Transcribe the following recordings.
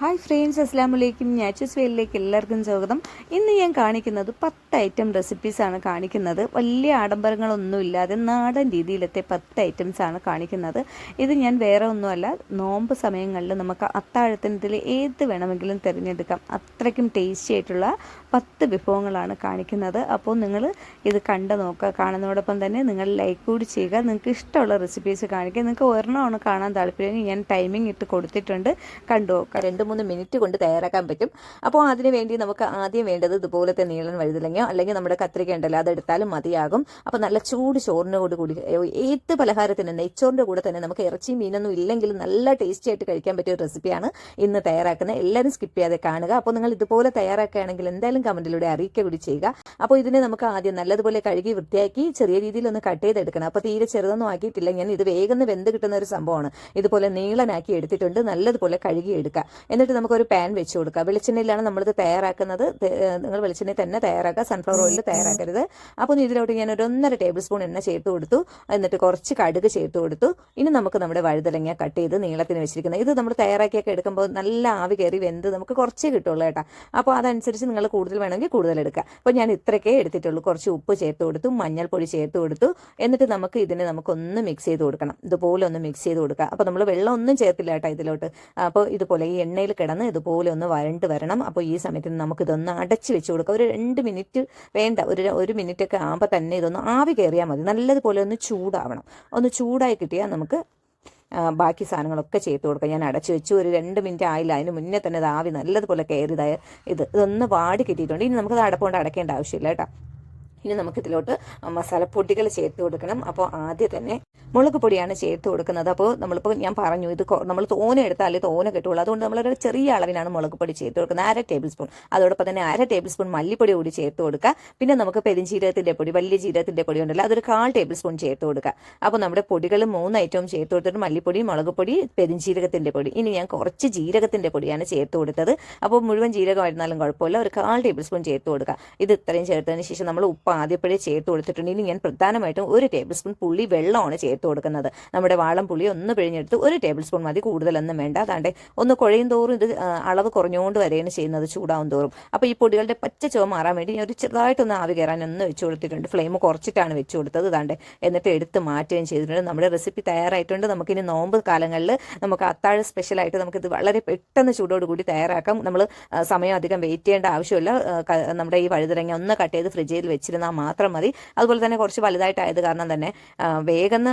Hi friends അസ്സാം വലൈക്കും നാച്ചസ് വേലിലേക്ക് എല്ലാവർക്കും സ്വാഗതം. ഇന്ന് ഞാൻ കാണിക്കുന്നത് പത്ത് ഐറ്റം റെസിപ്പീസാണ് കാണിക്കുന്നത്. വലിയ ആഡംബരങ്ങളൊന്നും ഇല്ലാതെ നാടൻ രീതിയിലത്തെ പത്ത് ഐറ്റംസാണ് കാണിക്കുന്നത്. ഇത് ഞാൻ വേറെ ഒന്നുമല്ല നോമ്പ് സമയങ്ങളിൽ നമുക്ക് അത്താഴത്തിനത്തിൽ ഏത് വേണമെങ്കിലും തിരഞ്ഞെടുക്കാം. അത്രയ്ക്കും ടേസ്റ്റി ആയിട്ടുള്ള പത്ത് വിഭവങ്ങളാണ് കാണിക്കുന്നത്. അപ്പോൾ നിങ്ങൾ ഇത് കണ്ടു നോക്കുക. കാണുന്നതോടൊപ്പം തന്നെ നിങ്ങൾ ലൈക്ക് കൂടി ചെയ്യുക. നിങ്ങൾക്ക് ഇഷ്ടമുള്ള റെസിപ്പീസ് കാണിക്കുക. നിങ്ങൾക്ക് ഒരെണ്ണമാണ് കാണാൻ താല്പര്യം ഞാൻ ടൈമിംഗ് ഇട്ട് കൊടുത്തിട്ടുണ്ട്. കണ്ടു നോക്കുക രണ്ട് മൂന്ന് മിനിറ്റ് കൊണ്ട് തയ്യാറാക്കാൻ പറ്റും. അപ്പോൾ അതിന് വേണ്ടി നമുക്ക് ആദ്യം വേണ്ടത് ഇതുപോലത്തെ നീളൻ വഴുതലങ്ങയോ അല്ലെങ്കിൽ നമ്മുടെ കത്രിക ഉണ്ടല്ലോ അതെടുത്താലും മതിയാകും. അപ്പോൾ നല്ല ചൂട് ചോറിനോട് കൂടി ഏത് പലഹാരത്തിന് നെയ്ച്ചോറിന്റെ കൂടെ തന്നെ നമുക്ക് ഇറച്ചി മീനൊന്നും ഇല്ലെങ്കിലും നല്ല ടേസ്റ്റി ആയിട്ട് കഴിക്കാൻ പറ്റിയ ഒരു റെസിപ്പിയാണ് ഇന്ന് തയ്യാറാക്കുന്നത്. എല്ലാവരും സ്കിപ്പ് ചെയ്യാതെ കാണുക. അപ്പോൾ നിങ്ങൾ ഇതുപോലെ തയ്യാറാക്കുകയാണെങ്കിൽ എന്തായാലും കമന്റിലൂടെ അറിയിക്കുക കൂടി ചെയ്യുക. അപ്പോൾ ഇതിനെ നമുക്ക് ആദ്യം നല്ലതുപോലെ കഴുകി വൃത്തിയാക്കി ചെറിയ രീതിയിൽ ഒന്ന് കട്ട് ചെയ്തെടുക്കണം. അപ്പോൾ തീരെ ചെറുതൊന്നും ആക്കിയിട്ടില്ല. ഞാൻ ഇത് വേഗം വെന്ത് കിട്ടുന്ന ഒരു സംഭവമാണ്. ഇതുപോലെ നീളനാക്കി എടുത്തിട്ടുണ്ട്. നല്ലതുപോലെ കഴുകി എടുക്കുക എന്നിട്ട് നമുക്കൊരു പാൻ വെച്ച് കൊടുക്കുക വെളിച്ചെണ്ണയിലാണ് നമ്മളിത് തയ്യാറാക്കുന്നത്. നിങ്ങൾ വെളിച്ചെണ്ണ തന്നെ തയ്യാറാക്കുക. സൺഫ്ലവർ ഓയിൽ തയ്യാറാക്കരുത്. അപ്പോൾ ഇതിലോട്ട് ഞാൻ ഒരു ഒന്നര ടേബിൾ സ്പൂൺ എണ്ണ ചേർത്ത് കൊടുത്തു. എന്നിട്ട് കുറച്ച് കടുക് ചേർത്ത് കൊടുത്തു. ഇനി നമുക്ക് നമ്മുടെ വഴുതലങ്ങ കട്ട് ചെയ്ത് നീളത്തിന് വെച്ചിരിക്കുന്നത്. ഇത് നമ്മൾ തയ്യാറാക്കിയൊക്കെ എടുക്കുമ്പോൾ നല്ല ആവി കയറി വെന്ത് നമുക്ക് കുറച്ചേ കിട്ടുള്ളൂ കേട്ടോ. അപ്പോൾ അതനുസരിച്ച് നിങ്ങൾ കൂടുതൽ വേണമെങ്കിൽ കൂടുതൽ എടുക്കുക. അപ്പോൾ ഞാൻ ഇത്രയൊക്കെ എടുത്തിട്ടുള്ളൂ. കുറച്ച് ഉപ്പ് ചേർത്ത് കൊടുത്തു. മഞ്ഞൾപ്പൊടി ചേർത്ത് കൊടുത്തു. എന്നിട്ട് നമുക്ക് ഇതിനെ നമുക്കൊന്ന് മിക്സ് ചെയ്ത് കൊടുക്കണം. ഇതുപോലെ ഒന്ന് മിക്സ് ചെയ്ത് കൊടുക്കുക. അപ്പോൾ നമ്മൾ വെള്ളം ഒന്നും ചേർത്തില്ല കേട്ടോ ഇതിലോട്ട്. അപ്പോൾ ഇതുപോലെ ഈ എണ്ണയിൽ കിടന്ന് ഇതുപോലെ ഒന്ന് വരണ്ട് വരണം. അപ്പോൾ ഈ സമയത്ത് നമുക്കിതൊന്ന് അടച്ച് വെച്ച് കൊടുക്കുക ഒരു രണ്ട് മിനിറ്റ് വേണ്ട. ഒരു ഒരു മിനിറ്റ് ഒക്കെ ആകുമ്പോൾ തന്നെ ഇതൊന്ന് ആവി കയറിയാൽ മതി. നല്ലതുപോലെ ഒന്ന് ചൂടാവണം. ഒന്ന് ചൂടായി കിട്ടിയാൽ നമുക്ക് ബാക്കി സാധനങ്ങളൊക്കെ ചേർത്ത് കൊടുക്കാം. ഞാൻ അടച്ചു വെച്ചു. ഒരു രണ്ട് മിനിറ്റ് ആയില്ല. അതിന് മുന്നേ തന്നെ ഇത് ആവി നല്ലതുപോലെ കയറിയതായ ഇത്. ഇതൊന്ന് വാടി കിട്ടിയിട്ടുണ്ട്. ഇനി നമുക്കത് അടപ്പുകൊണ്ട് അടയ്ക്കേണ്ട ആവശ്യമില്ല കേട്ടോ. ഇനി നമുക്ക് ഇതിലോട്ട് മസാലപ്പൊടികൾ ചേർത്ത് കൊടുക്കണം. അപ്പോൾ ആദ്യം തന്നെ മുളക് പൊടിയാണ് ചേർത്ത് കൊടുക്കുന്നത്. അപ്പോൾ നമ്മളിപ്പോൾ ഞാൻ പറഞ്ഞു ഇത് നമ്മൾ തോന എടുത്താലേ തോന കിട്ടുള്ളൂ. അതുകൊണ്ട് നമ്മളൊരു ചെറിയ അളവിനാണ് മുളക് പൊടി ചേർത്ത് കൊടുക്കുന്നത്. അര ടേബിൾ സ്പൂൺ. അതോടൊപ്പം തന്നെ അര ടേബിൾ സ്പൂൺ മല്ലിപ്പൊടി കൂടി ചേർത്ത് കൊടുക്കുക. പിന്നെ നമുക്ക് പെരിഞ്ചീരകത്തിന്റെ പൊടി വലിയ ജീരകത്തിന്റെ പൊടി ഉണ്ടല്ലോ അതൊരു കാൽ ടേബിൾ സ്പൂൺ ചേർത്ത് കൊടുക്കുക. അപ്പോൾ നമ്മുടെ പൊടികൾ മൂന്ന് ഐറ്റവും ചേർത്ത് കൊടുത്തിട്ട് മല്ലിപ്പൊടി മുളക് പൊടി പെരിഞ്ചീരകത്തിന്റെ പൊടി. ഇനി ഞാൻ കുറച്ച് ജീരകത്തിന്റെ പൊടിയാണ് ചേർത്ത് കൊടുത്തത്. അപ്പോൾ മുഴുവൻ ജീരകമായിരുന്നാലും കുഴപ്പമില്ല. ഒരു കാൽ ടേബിൾ സ്പൂൺ ചേർത്ത് കൊടുക്കുക. ഇത് ഇത്രയും ചേർത്തതിന് ശേഷം നമ്മൾ ഉപ്പ് ആദ്യപ്പോഴേ ചേർത്ത് കൊടുത്തിട്ടുണ്ട്. ഇനി ഞാൻ പ്രധാനമായിട്ടും ഒരു ടേബിൾ സ്പൂൺ പുളി വെള്ളമാണ് ചേർത്ത് കൊടുക്കുന്നത്. നമ്മുടെ വാളം പുളി ഒന്ന് പിഴിഞ്ഞെടുത്ത് ഒരു ടേബിൾ സ്പൂൺ മതി. കൂടുതലൊന്നും വേണ്ട. അതാണ്ട് ഒന്ന് കുഴയും തോറും ഇത് അളവ് കുറഞ്ഞുകൊണ്ട് വരെയാണ് ചെയ്യുന്നത് ചൂടാവും തോറും അപ്പോൾ ഈ പൊടികളുടെ പച്ച ചുവ മാറാൻ വേണ്ടി ഞാൻ ഒരു ചെറുതായിട്ടൊന്ന് ആവി കയറാൻ ഒന്ന് വെച്ച് കൊടുത്തിട്ടുണ്ട്. ഫ്ലെയിം കുറച്ചിട്ടാണ് വെച്ച് കൊടുത്തത് അതാണ്ട് എന്നിട്ട് എടുത്ത് മാറ്റുകയും ചെയ്തിട്ടുണ്ട്. നമ്മുടെ റെസിപ്പി തയ്യാറായിട്ടുണ്ട്. നമുക്കിനി നോമ്പ് കാലങ്ങളിൽ നമുക്ക് അത്താഴ സ്പെഷ്യലായിട്ട് നമുക്കിത് വളരെ പെട്ടെന്ന് ചൂടോടുകൂടി തയ്യാറാക്കാം. നമ്മൾ സമയം അധികം വെയിറ്റ് ചെയ്യേണ്ട ആവശ്യമില്ല. നമ്മുടെ ഈ വഴുതരങ്ങ ഒന്ന് കട്ട് ചെയ്ത് ഫ്രിഡ്ജിൽ വെച്ചിരുന്നാൽ മാത്രം മതി. അതുപോലെ തന്നെ കുറച്ച് വലുതായിട്ടായത് കാരണം തന്നെ വേഗം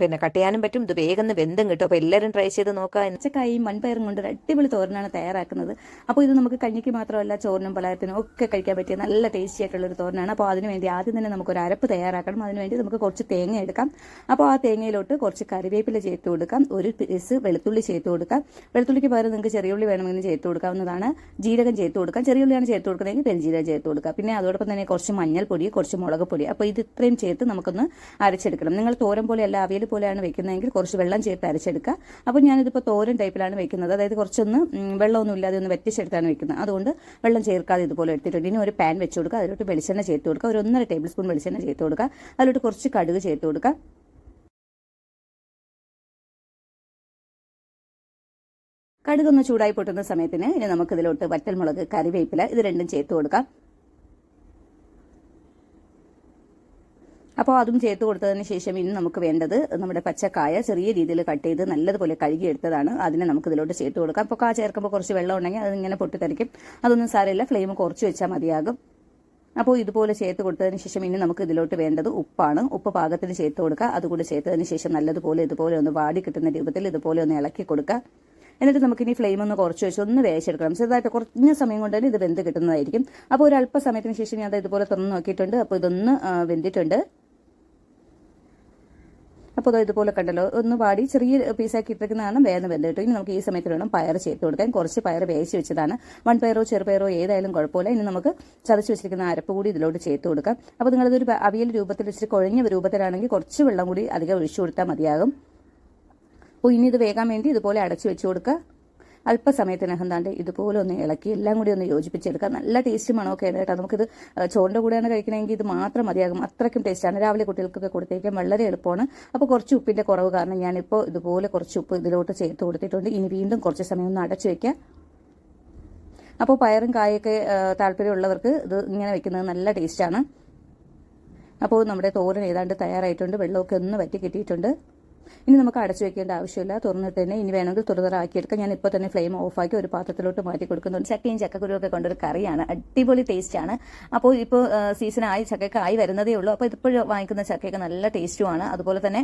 പിന്നെ കട്ട് ചെയ്യാനും പറ്റും. ഇത് വേഗം വെന്തും കിട്ടും. അപ്പോൾ എല്ലാവരും ട്രൈ ചെയ്ത് നോക്കുക. പച്ചക്കായും മൺപയറും കൊണ്ട് ഒരു അടിപൊളി തോരനാണ് തയ്യാറാക്കുന്നത്. അപ്പോൾ ഇത് നമുക്ക് കഞ്ഞിക്ക് മാത്രമല്ല ചോറിനും പലഹാരത്തിനും ഒക്കെ കഴിക്കാൻ പറ്റിയ നല്ല ടേസ്റ്റി ആയിട്ടുള്ള ഒരു തോരനാണ്. അപ്പോൾ അതിന് വേണ്ടി ആദ്യം തന്നെ നമുക്ക് ഒരു അരപ്പ് തയ്യാറാക്കണം. അതിന് വേണ്ടി നമുക്ക് കുറച്ച് തേങ്ങ എടുക്കാം. അപ്പോൾ ആ തേങ്ങയിലോട്ട് കുറച്ച് കറിവേപ്പില ചേർത്ത് കൊടുക്കാം. ഒരു പീസ് വെളുത്തുള്ളി ചേർത്ത് കൊടുക്കാം. വെളുത്തുള്ളിക്ക് പകരം നിങ്ങൾക്ക് ചെറിയുള്ളി വേണമെങ്കിൽ ചേർത്ത് കൊടുക്കാവുന്നതാണ്. ജീരകം ചേർത്ത് കൊടുക്കാം. ചെറിയുള്ളിയാണ് ചേർത്ത് കൊടുക്കുന്നതെങ്കിൽ പെരുംജീരകം ചേർത്ത് കൊടുക്കാം. പിന്നെ അതോടൊപ്പം തന്നെ കുറച്ച് മഞ്ഞൾപ്പൊടി കുറച്ച് മുളക് പൊടി. അപ്പോൾ ഇത് ഇത്രയും ചേർത്ത് നമുക്കൊന്ന് അരച്ചെടുക്കണം. നിങ്ങൾ തോരൻ പോലെയല്ല അവിയൽ പോലെയാണ് വെക്കുന്നതെങ്കിൽ കുറച്ച് വെള്ളം ചേർത്ത് അരച്ചെടുക്കുക. അപ്പോൾ ഞാനിതിപ്പോൾ തോരൻ ടൈപ്പിലാണ് വെക്കുന്നത്. അതായത് കുറച്ചൊന്ന് വെള്ളമൊന്നും ഇല്ലാതെ ഒന്ന് വെറ്റിച്ചെടുത്താണ് വെക്കുന്നത്. അതുകൊണ്ട് വെള്ളം ചേർക്കാതെ ഇതുപോലെ എടുത്തിട്ടുണ്ട്. ഇനി ഒരു പാൻ വെച്ച് കൊടുക്കുക. അതിലോട്ട് വെളിച്ചെണ്ണ ചേർത്ത് കൊടുക്കുക. ഒരു ഒന്നര ടേബിൾ സ്പൂൺ വെളിച്ചെണ്ണ ചേർത്ത് കൊടുക്കുക. അതിലോട്ട് കുറച്ച് കടുക് ചേർത്ത് കൊടുക്കുക. കടുകൊന്ന് ചൂടായി പൊട്ടുന്ന സമയത്തിന് ഇനി നമുക്കിതിലോട്ട് വറ്റൽമുളക് കറിവേപ്പില ഇത് രണ്ടും ചേർത്ത് കൊടുക്കാം. അപ്പോൾ അതും ചേർത്ത് കൊടുത്തതിന് ശേഷം ഇനി നമുക്ക് വേണ്ടത് നമ്മുടെ പച്ചക്കായ ചെറിയ രീതിയിൽ കട്ട് ചെയ്ത് നല്ലതുപോലെ കഴുകിയെടുത്തതാണ് അതിനെ നമുക്ക് ഇതിലോട്ട് ചേർത്ത് കൊടുക്കാം. അപ്പോൾ കാ ചേർക്കുമ്പോൾ കുറച്ച് വെള്ളം ഉണ്ടെങ്കിൽ അതിങ്ങനെ പൊട്ടിത്തെറിക്കും അതൊന്നും സാരമില്ല. ഫ്ലെയിം കുറച്ച് വെച്ചാൽ മതിയാകും. അപ്പോൾ ഇതുപോലെ ചേർത്ത് കൊടുത്തതിന് ശേഷം ഇനി നമുക്ക് ഇതിലോട്ട് വേണ്ടത് ഉപ്പാണ്. ഉപ്പ് പാകത്തിന് ചേർത്ത് കൊടുക്കുക. അതുകൂടി ചേർത്തതിന് ശേഷം നല്ലതുപോലെ ഇതുപോലെ ഒന്ന് വാടി കിട്ടുന്ന രൂപത്തിൽ ഇതുപോലെ ഒന്ന് ഇളക്കി കൊടുക്കുക. എന്നിട്ട് നമുക്ക് ഇനി ഫ്ലെയിം ഒന്ന് കുറച്ച് വെച്ച് ഒന്ന് വേവിച്ചെടുക്കണം. ചെറുതായിട്ട് കുറഞ്ഞ സമയം കൊണ്ട് തന്നെ ഇത് വെന്ത് കിട്ടുന്നതായിരിക്കും. അപ്പോൾ ഒരു അല്പ സമയത്തിന് ശേഷം ഞാൻ അത് ഇതുപോലെ തുറന്ന് നോക്കിയിട്ടുണ്ട്. അപ്പോൾ ഇതൊന്ന് വെന്തിട്ടുണ്ട്. അപ്പോൾ ഇതുപോലെ കണ്ടല്ലോ. ഒന്ന് പാടി ചെറിയ പീസാക്കി ഇട്ടിരിക്കുന്നതാണ് വേദന വെന്ത് കിട്ടും. ഇനി നമുക്ക് ഈ സമയത്ത് വേണം പയർ ചേർത്ത് കൊടുക്കാൻ. കുറച്ച് പയർ വേവിച്ച് വെച്ചതാണ്. വൺ പയറോ ചെറുപയറോ ഏതായാലും കുഴപ്പമില്ല. ഇനി നമുക്ക് ചതച്ച് വെച്ചിരിക്കുന്ന അരപ്പ് കൂടി ഇതിലോട്ട് ചേർത്ത് കൊടുക്കാം. അപ്പോൾ നിങ്ങളിതൊരു അവിയൽ രൂപത്തിൽ വെച്ചിട്ട് കുഴഞ്ഞ രൂപത്തിലാണെങ്കിൽ കുറച്ച് വെള്ളം കൂടി അധികം ഒഴിച്ചു കൊടുത്താൽ മതിയാകും. അപ്പോൾ ഇനി ഇത് വേകാൻ വേണ്ടി ഇതുപോലെ അടച്ചു വെച്ച് കൊടുക്കുക. അല്പസമയത്തിനകം താണ്ട് ഇതുപോലെ ഒന്ന് ഇളക്കി എല്ലാം കൂടി ഒന്ന് യോജിപ്പിച്ചെടുക്കുക നല്ല ടേസ്റ്റ് മണമൊക്കെ ആണ് നമുക്കിത് ചോറിന്റെ കൂടെയാണ് കഴിക്കണമെങ്കിൽ ഇത് മാത്രം മതിയാകും. അത്രയ്ക്കും ടേസ്റ്റാണ് രാവിലെ കുട്ടികൾക്കൊക്കെ കൊടുത്തേക്കാൻ വളരെ എളുപ്പമാണ്. അപ്പോൾ കുറച്ച് ഉപ്പിന്റെ കുറവ് കാരണം ഞാനിപ്പോൾ ഇതുപോലെ കുറച്ച് ഉപ്പ് ഇതിലോട്ട് ചേർത്ത് കൊടുത്തിട്ടുണ്ട്. ഇനി വീണ്ടും കുറച്ച് സമയം ഒന്ന് അടച്ചു വയ്ക്കുക അപ്പോൾ പയറും കായൊക്കെ താല്പര്യമുള്ളവർക്ക് ഇത് ഇങ്ങനെ വെക്കുന്നത് നല്ല ടേസ്റ്റാണ് അപ്പോൾ നമ്മുടെ തോരൻ ഏതാണ്ട് തയ്യാറായിട്ടുണ്ട്. വെള്ളമൊക്കെ ഒന്ന് വറ്റി കിട്ടിയിട്ടുണ്ട്. ഇനി നമുക്ക് അടച്ചു വെക്കേണ്ട ആവശ്യമില്ല. തുറന്നിട്ട് തന്നെ ഇനി വേണമെങ്കിൽ തുറതറാക്കിയെടുക്കാം ഞാൻ ഇപ്പോൾ തന്നെ ഫ്ലെയിം ഓഫാക്കി ഒരു പാത്രത്തിലോട്ട് മാറ്റി കൊടുക്കുന്നുണ്ട്. ചക്കയും ചക്കക്കുരുവൊക്കെ കൊണ്ടൊരു കറിയാണ്. അടിപൊളി ടേസ്റ്റാണ്. അപ്പോൾ ഇപ്പോൾ സീസണായി ചക്കയൊക്കെ ആയി വരുന്നതേ ഉള്ളൂ. അപ്പോൾ ഇതിപ്പോഴും വാങ്ങിക്കുന്ന ചക്കയൊക്കെ നല്ല ടേസ്റ്റുമാണ്. അതുപോലെ തന്നെ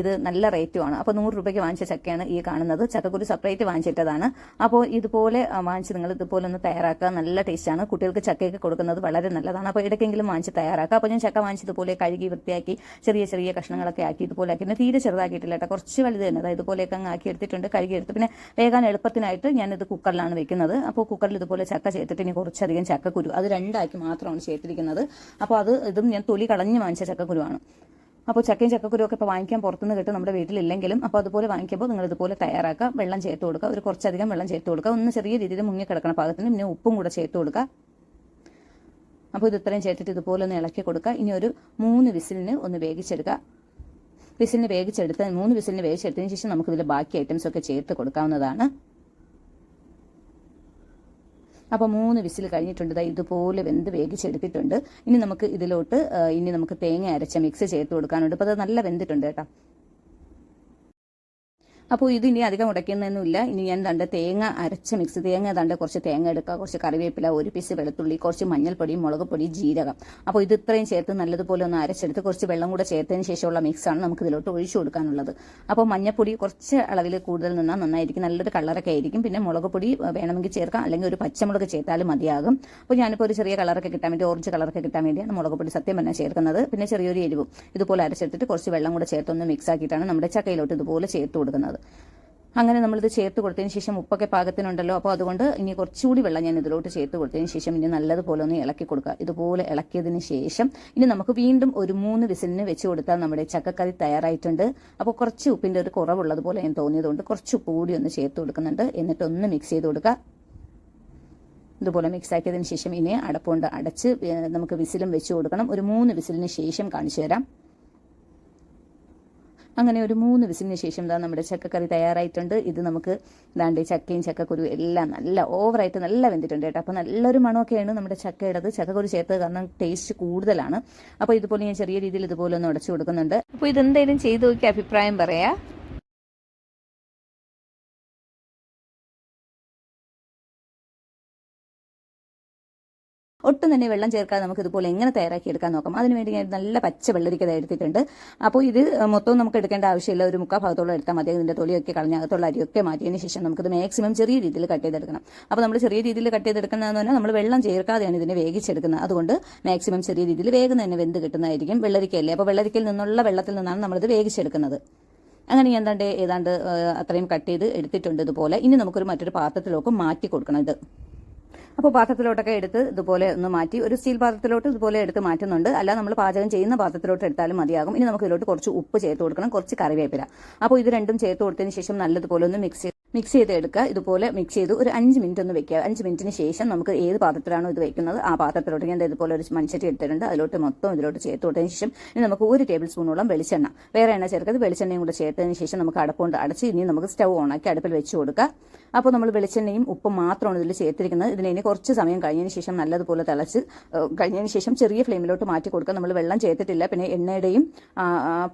ഇത് നല്ല റേറ്റുമാണ്. അപ്പോൾ നൂറ് രൂപയ്ക്ക് വാങ്ങിച്ച ചക്കയാണ് ഈ കാണുന്നത്. ചക്കക്കുരു സെപ്പറേറ്റ് വാങ്ങിച്ചിട്ടതാണ്. അപ്പോൾ ഇതുപോലെ വാങ്ങിച്ച് നിങ്ങൾ ഇതുപോലെ ഒന്ന് തയ്യാറാക്കുക. നല്ല ടേസ്റ്റാണ്. കുട്ടികൾക്ക് ചക്കയൊക്കെ കൊടുക്കുന്നത് വളരെ നല്ലതാണ്. അപ്പോൾ ഇടയ്ക്കെങ്കിലും വാങ്ങിച്ച് തയ്യാറാക്കുക. അപ്പോൾ ഞാൻ ചക്ക വാങ്ങിച്ചതുപോലെ കഴുകി വൃത്തിയാക്കി ചെറിയ ചെറിയ കഷ്ണങ്ങളൊക്കെ ആക്കി ഇതുപോലെ ആക്കി. തീരെ തീരെ ചെറുതാക്കിയിട്ടില്ല കേട്ടോ. കുറച്ച് വലുത് തന്നെ. അതായത് ഇതുപോലെയൊക്കെ അങ്ങ് ആക്കി എടുത്തിട്ടുണ്ട് കഴുകി എടുത്ത്. പിന്നെ വേഗം എളുപ്പത്തിനായിട്ട് ഞാനിത് കുക്കറിലാണ് വെക്കുന്നത്. അപ്പോൾ കുക്കറിൽ ഇതുപോലെ ചക്ക ചേർത്തിട്ട് ഇനി കുറച്ചധികം ചക്കക്കുരു അത് രണ്ടാക്കി മാത്രമാണ് ചേർത്തിരിക്കുന്നത്. അപ്പോൾ അത് ഇതും ഞാൻ തൊലി കളഞ്ഞ് വാങ്ങിച്ച ചക്കക്കുരുവാണ്. അപ്പോൾ ചക്കയും ചക്കക്കുരും ഒക്കെ ഇപ്പോൾ വാങ്ങിക്കാൻ പുറത്തുനിന്ന് കിട്ടും നമ്മുടെ വീട്ടിലില്ലെങ്കിലും. അപ്പോൾ അതുപോലെ വാങ്ങിക്കുമ്പോൾ നിങ്ങൾ ഇതുപോലെ തയ്യാറാക്കുക. വെള്ളം ചേർത്ത് കൊടുക്കുക. ഒരു കുറച്ചധികം വെള്ളം ചേർത്ത് കൊടുക്കുക. ഒന്ന് ചെറിയ രീതിയിൽ മുങ്ങി കിടക്കണ പാകത്തിന് പിന്നെ ഉപ്പും കൂടെ ചേർത്ത് കൊടുക്കുക. അപ്പോൾ ഇത് ഇത്രയും ചേർത്തിട്ട് ഇതുപോലെ ഒന്ന് ഇളക്കി കൊടുക്കുക. ഇനി ഒരു മൂന്ന് വിസിലിന് ഒന്ന് വേവിച്ചെടുക്കുക. വിസിലിന് വേവിച്ചെടുത്ത് മൂന്ന് വിസിലിന് വേവിച്ചെടുത്തതിന് ശേഷം നമുക്ക് ഇതിൽ ബാക്കി ഐറ്റംസ് ഒക്കെ ചേർത്ത് കൊടുക്കാവുന്നതാണ്. അപ്പോൾ മൂന്ന് വിസിൽ കഴിഞ്ഞിട്ടുണ്ട്. ഇതുപോലെ വെന്ത് വേവിച്ചെടുത്തിട്ടുണ്ട്. ഇനി നമുക്ക് ഇതിലോട്ട് ഇനി നമുക്ക് തേങ്ങ അരച്ച മിക്സ് ചേർത്ത് കൊടുക്കാനുണ്ട്. അപ്പോൾ അത് നല്ല വെന്തിട്ടുണ്ട് കേട്ടോ. അപ്പോൾ ഇത് ഇനി അധികം ഉടയ്ക്കുന്നൊന്നുമില്ല. ഇനി ഞാൻ തണ്ട് തേങ്ങ അരച്ച മിക്സ് തേങ്ങ തണ്ട് കുറച്ച് തേങ്ങ എടുക്കുക കുറച്ച് കറിവേപ്പില ഒരു പീസ് വെളുത്തുള്ളി കുറച്ച് മഞ്ഞൾപ്പൊടി മുളക് പൊടി ജീരകം. അപ്പോൾ ഇത് ഇത്രയും ചേർത്ത് നല്ലതുപോലെ ഒന്ന് അരച്ചെടുത്ത് കുറച്ച് വെള്ളം കൂടെ ചേർത്തതിന് ശേഷമുള്ള മിക്സാണ് നമുക്ക് ഇതിലോട്ട് ഒഴിച്ചു കൊടുക്കാനുള്ളത്. അപ്പോൾ മഞ്ഞൾപ്പൊടി കുറച്ച് അളവിൽ കൂടുതൽ നിന്നാൽ നന്നായിരിക്കും. നല്ലൊരു കളറൊക്കെ ആയിരിക്കും. പിന്നെ മുളക് പൊടി വേണമെങ്കിൽ ചേർക്കാം. അല്ലെങ്കിൽ ഒരു പച്ചമുളക് ചേർത്താലും മതിയാകും. അപ്പോൾ ഞാനിപ്പോൾ ഒരു ചെറിയ കളറൊക്കെ കിട്ടാൻ വേണ്ടി ഓറഞ്ച് കളറൊക്കെ കിട്ടാൻ വേണ്ടിയാണ് മുളക് പൊടി സത്യം പറഞ്ഞാൽ ചേർക്കുന്നത്. പിന്നെ ചെറിയൊരു എരിവും. ഇതുപോലെ അരച്ചെടുത്തിട്ട് കുറച്ച് വെള്ളം കൂടെ ചേർത്തൊന്ന് മിക്സ് ആക്കിയിട്ടാണ് നമ്മുടെ ചക്കയിലോട്ട് ഇതുപോലെ ചേർത്ത് കൊടുക്കുന്നത്. അങ്ങനെ നമ്മളിത് ചേർത്ത് കൊടുത്തതിന് ശേഷം ഉപ്പൊക്കെ പാകത്തിനുണ്ടല്ലോ അപ്പോൾ അതുകൊണ്ട് ഇനി കുറച്ചുകൂടി വെള്ളം ഞാൻ ഇതിലോട്ട് ചേർത്ത് കൊടുത്തതിന് ശേഷം ഇനി നല്ലതുപോലെ ഒന്ന് ഇളക്കി കൊടുക്കുക. ഇതുപോലെ ഇളക്കിയതിന് ശേഷം ഇനി നമുക്ക് വീണ്ടും ഒരു മൂന്ന് വിസിലിന് വെച്ച് കൊടുത്താൽ നമ്മുടെ ചക്കക്കറി തയ്യാറായിട്ടുണ്ട്. അപ്പോൾ കുറച്ച് ഉപ്പിന്റെ ഒരു കുറവുള്ളതുപോലെ ഞാൻ തോന്നിയതുകൊണ്ട് കുറച്ച് ഉപ്പ് കൂടി ഒന്ന് ചേർത്ത് കൊടുക്കുന്നുണ്ട്. എന്നിട്ട് ഒന്ന് മിക്സ് ചെയ്ത് കൊടുക്കുക. ഇതുപോലെ മിക്സ് ആക്കിയതിന് ശേഷം ഇനി അടപ്പുകൊണ്ട് അടച്ച് നമുക്ക് വിസിലും വെച്ച് കൊടുക്കണം. ഒരു മൂന്ന് വിസിലിന് ശേഷം കാണിച്ചു തരാം. അങ്ങനെ ഒരു മൂന്ന് വിസിലിന് ശേഷം ഇതാ നമ്മുടെ ചക്കക്കറി തയ്യാറായിട്ടുണ്ട്. ഇത് നമുക്ക് ദാണ്ട് ചക്കയും ചക്കക്കുരു എല്ലാം നല്ല ഓവറായിട്ട് നല്ല വെന്തിട്ടുണ്ട് കേട്ടോ. അപ്പോൾ നല്ലൊരു മണമൊക്കെയാണ് നമ്മുടെ ചക്കയുടേത്. ചക്കക്കുരു ചേർത്തത് കാരണം ടേസ്റ്റ് കൂടുതലാണ്. അപ്പോൾ ഇതുപോലെ ഞാൻ ചെറിയ രീതിയിൽ ഇതുപോലെ ഒന്ന് ഉടച്ചു കൊടുക്കുന്നുണ്ട്. അപ്പോൾ ഇതെന്തായാലും ചെയ്തു നോക്കി അഭിപ്രായം പറയാ. ഒട്ടും തന്നെ വെള്ളം ചേർക്കാതെ നമുക്ക് ഇതുപോലെ എങ്ങനെ തയ്യാറാക്കി എടുക്കാൻ നോക്കാം? അതിനുവേണ്ടി ഞാൻ നല്ല പച്ച വെള്ളരിക്ക എടുത്തിട്ടുണ്ട്. അപ്പോൾ ഇത് മൊത്തം നമുക്ക് എടുക്കേണ്ട ആവശ്യമില്ല. ഒരു മുക്കാൽ ഭാഗത്തോളം എടുത്താൽ മതി. അതിന്റെ തൊലിയൊക്കെ കളഞ്ഞ അകത്തുള്ള അരിയൊക്കെ മാറ്റിയതിന് ശേഷം നമുക്കിത് മാക്സിമം ചെറിയ രീതിയിൽ കട്ട് ചെയ്തെടുക്കണം. അപ്പോൾ നമ്മൾ ചെറിയ രീതിയിൽ കട്ട് ചെയ്തെടുക്കുന്നതെന്ന് പറഞ്ഞാൽ നമ്മൾ വെള്ളം ചേർക്കാതെയാണ് ഇതിനെ വേവിച്ചെടുക്കുന്നത്. അതുകൊണ്ട് മാക്സിമം ചെറിയ രീതിയിൽ വേഗം തന്നെ വെന്ത് കിട്ടുന്നതായിരിക്കും വെള്ളരിക്കയല്ലേ. അപ്പോൾ വെള്ളരിക്കയിൽ നിന്നുള്ള വെള്ളത്തിൽ നിന്നാണ് നമ്മളിത് വേഗിച്ചെടുക്കുന്നത് അങ്ങനെ ഞാൻ ഏതാണ്ട് ഏതാണ്ട് അത്രയും കട്ട് ചെയ്ത് എടുത്തിട്ടുണ്ട് ഇതുപോലെ. ഇനി നമുക്കൊരു മറ്റൊരു പാത്രത്തിലേക്ക് മാറ്റി കൊടുക്കണം ഇത്. അപ്പോൾ പാത്രത്തിലോട്ടൊക്കെ എടുത്ത് ഇതുപോലെ ഒന്ന് മാറ്റി. ഒരു സ്റ്റീൽ പാത്രത്തിലോട്ട് ഇതുപോലെ എടുത്ത് മാറ്റുന്നുണ്ട്. അല്ല നമ്മൾ പാചകം ചെയ്യുന്ന പാത്രത്തിലോട്ട് എടുത്താലും മതിയാകും. ഇനി നമുക്ക് ഇതിലോട്ട് കുറച്ച് ഉപ്പ് ചേർത്ത് കൊടുക്കണം. കുറച്ച് കറിവേപ്പില. അപ്പോൾ ഇത് രണ്ടും ചേർത്ത് കൊടുത്തതിന് ശേഷം നല്ലതുപോലെ ഒന്ന് മിക്സ് മിക്സ് ചെയ്ത് എടുക്കുക ഇതുപോലെ മിക്സ് ചെയ്ത് ഒരു അഞ്ച് മിനിറ്റ് ഒന്ന് വെക്കുക. അഞ്ച് മിനിറ്റിന് ശേഷം നമുക്ക് ഏത് പാത്രത്തിലാണോ ഇത് വെക്കുന്നത് ആ പാത്രത്തിലോട്ട് ഞാൻ ഇതുപോലെ ഒരു മൺചട്ടി എടുത്തിട്ടുണ്ട്. അതിലോട്ട് മൊത്തം ഇതിലോട്ട് ചേർത്ത് കൊടുത്തതിന് ശേഷം ഇനി നമുക്ക് ഒരു ടേബിൾ സ്പൂണോളം വെളിച്ചെണ്ണ. വേറെ എണ്ണ ചേർക്കുന്നത് വെളിച്ചെണ്ണയും കൂടെ ചേർത്തതിന് ശേഷം നമുക്ക് അടപ്പുകൊണ്ട് അടച്ച് ഇനി നമുക്ക് സ്റ്റൗ ഓണാക്കി അടുപ്പിൽ വെച്ച് കൊടുക്കുക. അപ്പോൾ നമ്മൾ വെളിച്ചെണ്ണയും ഉപ്പും മാത്രമാണ് ഇതിൽ ചേർത്തിരിക്കുന്നത്. ഇതിനെ ഇനി കുറച്ച് സമയം കഴിഞ്ഞതിന് ശേഷം നല്ലതുപോലെ തിളച്ച് കഴിഞ്ഞതിന് ശേഷം ചെറിയ ഫ്ലെയിമിലോട്ട് മാറ്റി കൊടുക്കുക. നമ്മൾ വെള്ളം ചേർത്തിട്ടില്ല. പിന്നെ എണ്ണയുടെയും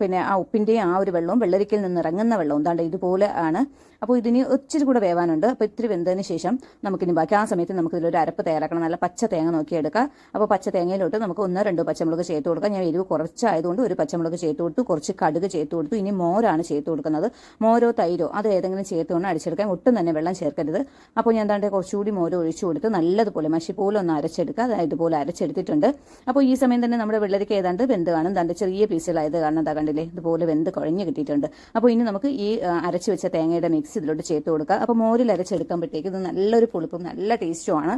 പിന്നെ ആ ഉപ്പിന്റെയും ആ ഒരു വെള്ളവും വെള്ളരിക്കൽ നിന്ന് ഇറങ്ങുന്ന വെള്ളവും. എന്താണ്ട് ഇതുപോലെ ആണ്. അപ്പോൾ ഇതിന് ഇച്ചിരി കൂടെ വേവാനുണ്ട്. അപ്പോൾ ഇത്തിരി വെന്തതിന് ശേഷം നമുക്കിനി ബാക്കി ആ സമയത്ത് നമുക്ക് ഇതിലൊരു അരപ്പ് തയ്യാറാക്കണം. നല്ല പച്ച തേങ്ങ നോക്കിയെടുക്കുക അപ്പോൾ പച്ച തേങ്ങയിലോട്ട് നമുക്ക് ഒന്നോ രണ്ടോ പച്ചമുളക് ചേർത്ത് കൊടുക്കാം. ഞാൻ എരിവ് കുറച്ചായതുകൊണ്ട് ഒരു പച്ചമുളക് ചേർത്ത് കൊടുത്തു. കുറച്ച് കടുക് ചേർത്ത് കൊടുത്തു. ഇനി മോരാണ് ചേർത്ത് കൊടുക്കുന്നത്. മോരോ തൈരോ അത് ഏതെങ്കിലും ചേർത്തുകൊണ്ട് അടിച്ചെടുക്കാൻ ഒട്ടും തന്നെ വെള്ളം ചേർക്കരുത്. അപ്പോൾ ഞാൻ എന്താണ്ട് കുറച്ചുകൂടി മോര് ഒഴിച്ചു കൊടുത്ത് നല്ലതുപോലെ മഷി പോലെ ഒന്ന് അരച്ചെടുക്കുക. അതായത് ഇതുപോലെ അരച്ചെടുത്തിട്ടുണ്ട്. അപ്പോൾ ഈ സമയം തന്നെ നമ്മുടെ വെള്ളരിക്ക് ഏതാണ്ട് വെന്ത് കാണും. തന്റെ ചെറിയ പീസുകളായത് കാരണം എന്താ കണ്ടില്ലേ? ഇതുപോലെ വെന്ത് കുഴഞ്ഞ് കിട്ടിയിട്ടുണ്ട്. അപ്പോൾ ഇനി നമുക്ക് ഈ അരച്ച് വെച്ച തേങ്ങയുടെ മിക്സ് ഇതിലോട്ട് ചേർത്ത് കൊടുക്കുക. അപ്പോൾ മോരിൽ അരച്ചെടുക്കുമ്പോഴത്തേക്ക് ഇത് നല്ലൊരു പുളിപ്പും നല്ല ടേസ്റ്റുമാണ്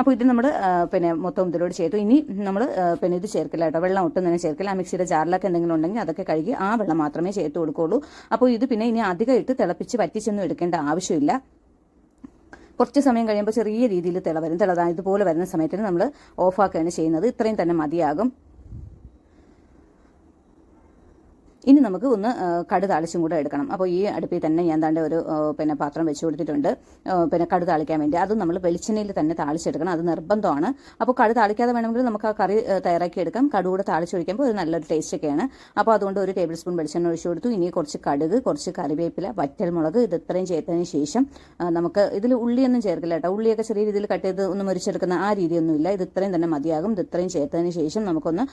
അപ്പോൾ ഇത് നമ്മൾ പിന്നെ മൊത്തം ഇതിലോട് ചേർത്തു ഇനി നമ്മൾ പിന്നെ ഇത് ചേർക്കില്ല കേട്ടോ. വെള്ളം ഒട്ടും തന്നെ ചേർക്കില്ല. ആ മിക്സിയുടെ ജാറിലൊക്കെ എന്തെങ്കിലും ഉണ്ടെങ്കിൽ അതൊക്കെ കഴുകി ആ വെള്ളം മാത്രമേ ചേർത്ത് കൊടുക്കുകയുള്ളൂ അപ്പോൾ ഇത് പിന്നെ ഇനി അധികം ഇട്ട് തിളപ്പിച്ച് വറ്റിച്ചൊന്നും എടുക്കേണ്ട ആവശ്യമില്ല. കുറച്ച് സമയം കഴിയുമ്പോൾ ചെറിയ രീതിയിൽ തിള വരും. ഇതുപോലെ വരുന്ന സമയത്തിന് നമ്മൾ ഓഫാക്കുകയാണ് ചെയ്യുന്നത്. ഇത്രയും തന്നെ മതിയാകും. ഇനി നമുക്ക് ഒന്ന് കടു താളിച്ചും കൂടെ എടുക്കണം. അപ്പോൾ ഈ അടുപ്പിൽ തന്നെ ഞാൻ താണ്ട് ഒരു പിന്നെ പാത്രം വെച്ച് കൊടുത്തിട്ടുണ്ട്. പിന്നെ കടു താളിക്കാൻ വേണ്ടി. അത് നമ്മൾ വെളിച്ചെണ്ണയിൽ തന്നെ താളിച്ചെടുക്കണം. അത് നിർബന്ധമാണ്. അപ്പോൾ കടു താളിക്കാതെ വേണമെങ്കിൽ നമുക്ക് ആ കറി തയ്യാറാക്കി എടുക്കാം. കടു കൂടെ താളിച്ചൊഴിക്കുമ്പോൾ ഒരു നല്ലൊരു ടേസ്റ്റ് ഒക്കെയാണ്. അപ്പോൾ അതുകൊണ്ട് ഒരു ടേബിൾ സ്പൂൺ വെളിച്ചെണ്ണ ഒഴിച്ചു കൊടുത്തു. ഇനി കുറച്ച് കടുക് കുറച്ച് കറിവേപ്പില വറ്റൽമുളക് ഇത് ഇത്രയും ചേർത്തതിന് ശേഷം നമുക്ക് ഇതിൽ ഉള്ളിയൊന്നും ചേർക്കില്ല കേട്ടോ. ഉള്ളിയൊക്കെ ചെറിയ രീതിയിൽ കട്ട് ചെയ്ത് ഒന്ന് മുരിച്ചെടുക്കുന്ന ആ രീതിയൊന്നുമില്ല. ഇത് ഇത്രയും തന്നെ മതിയാകും. ഇത് ഇത്രയും ചേർത്തതിന് ശേഷം നമുക്കൊന്ന്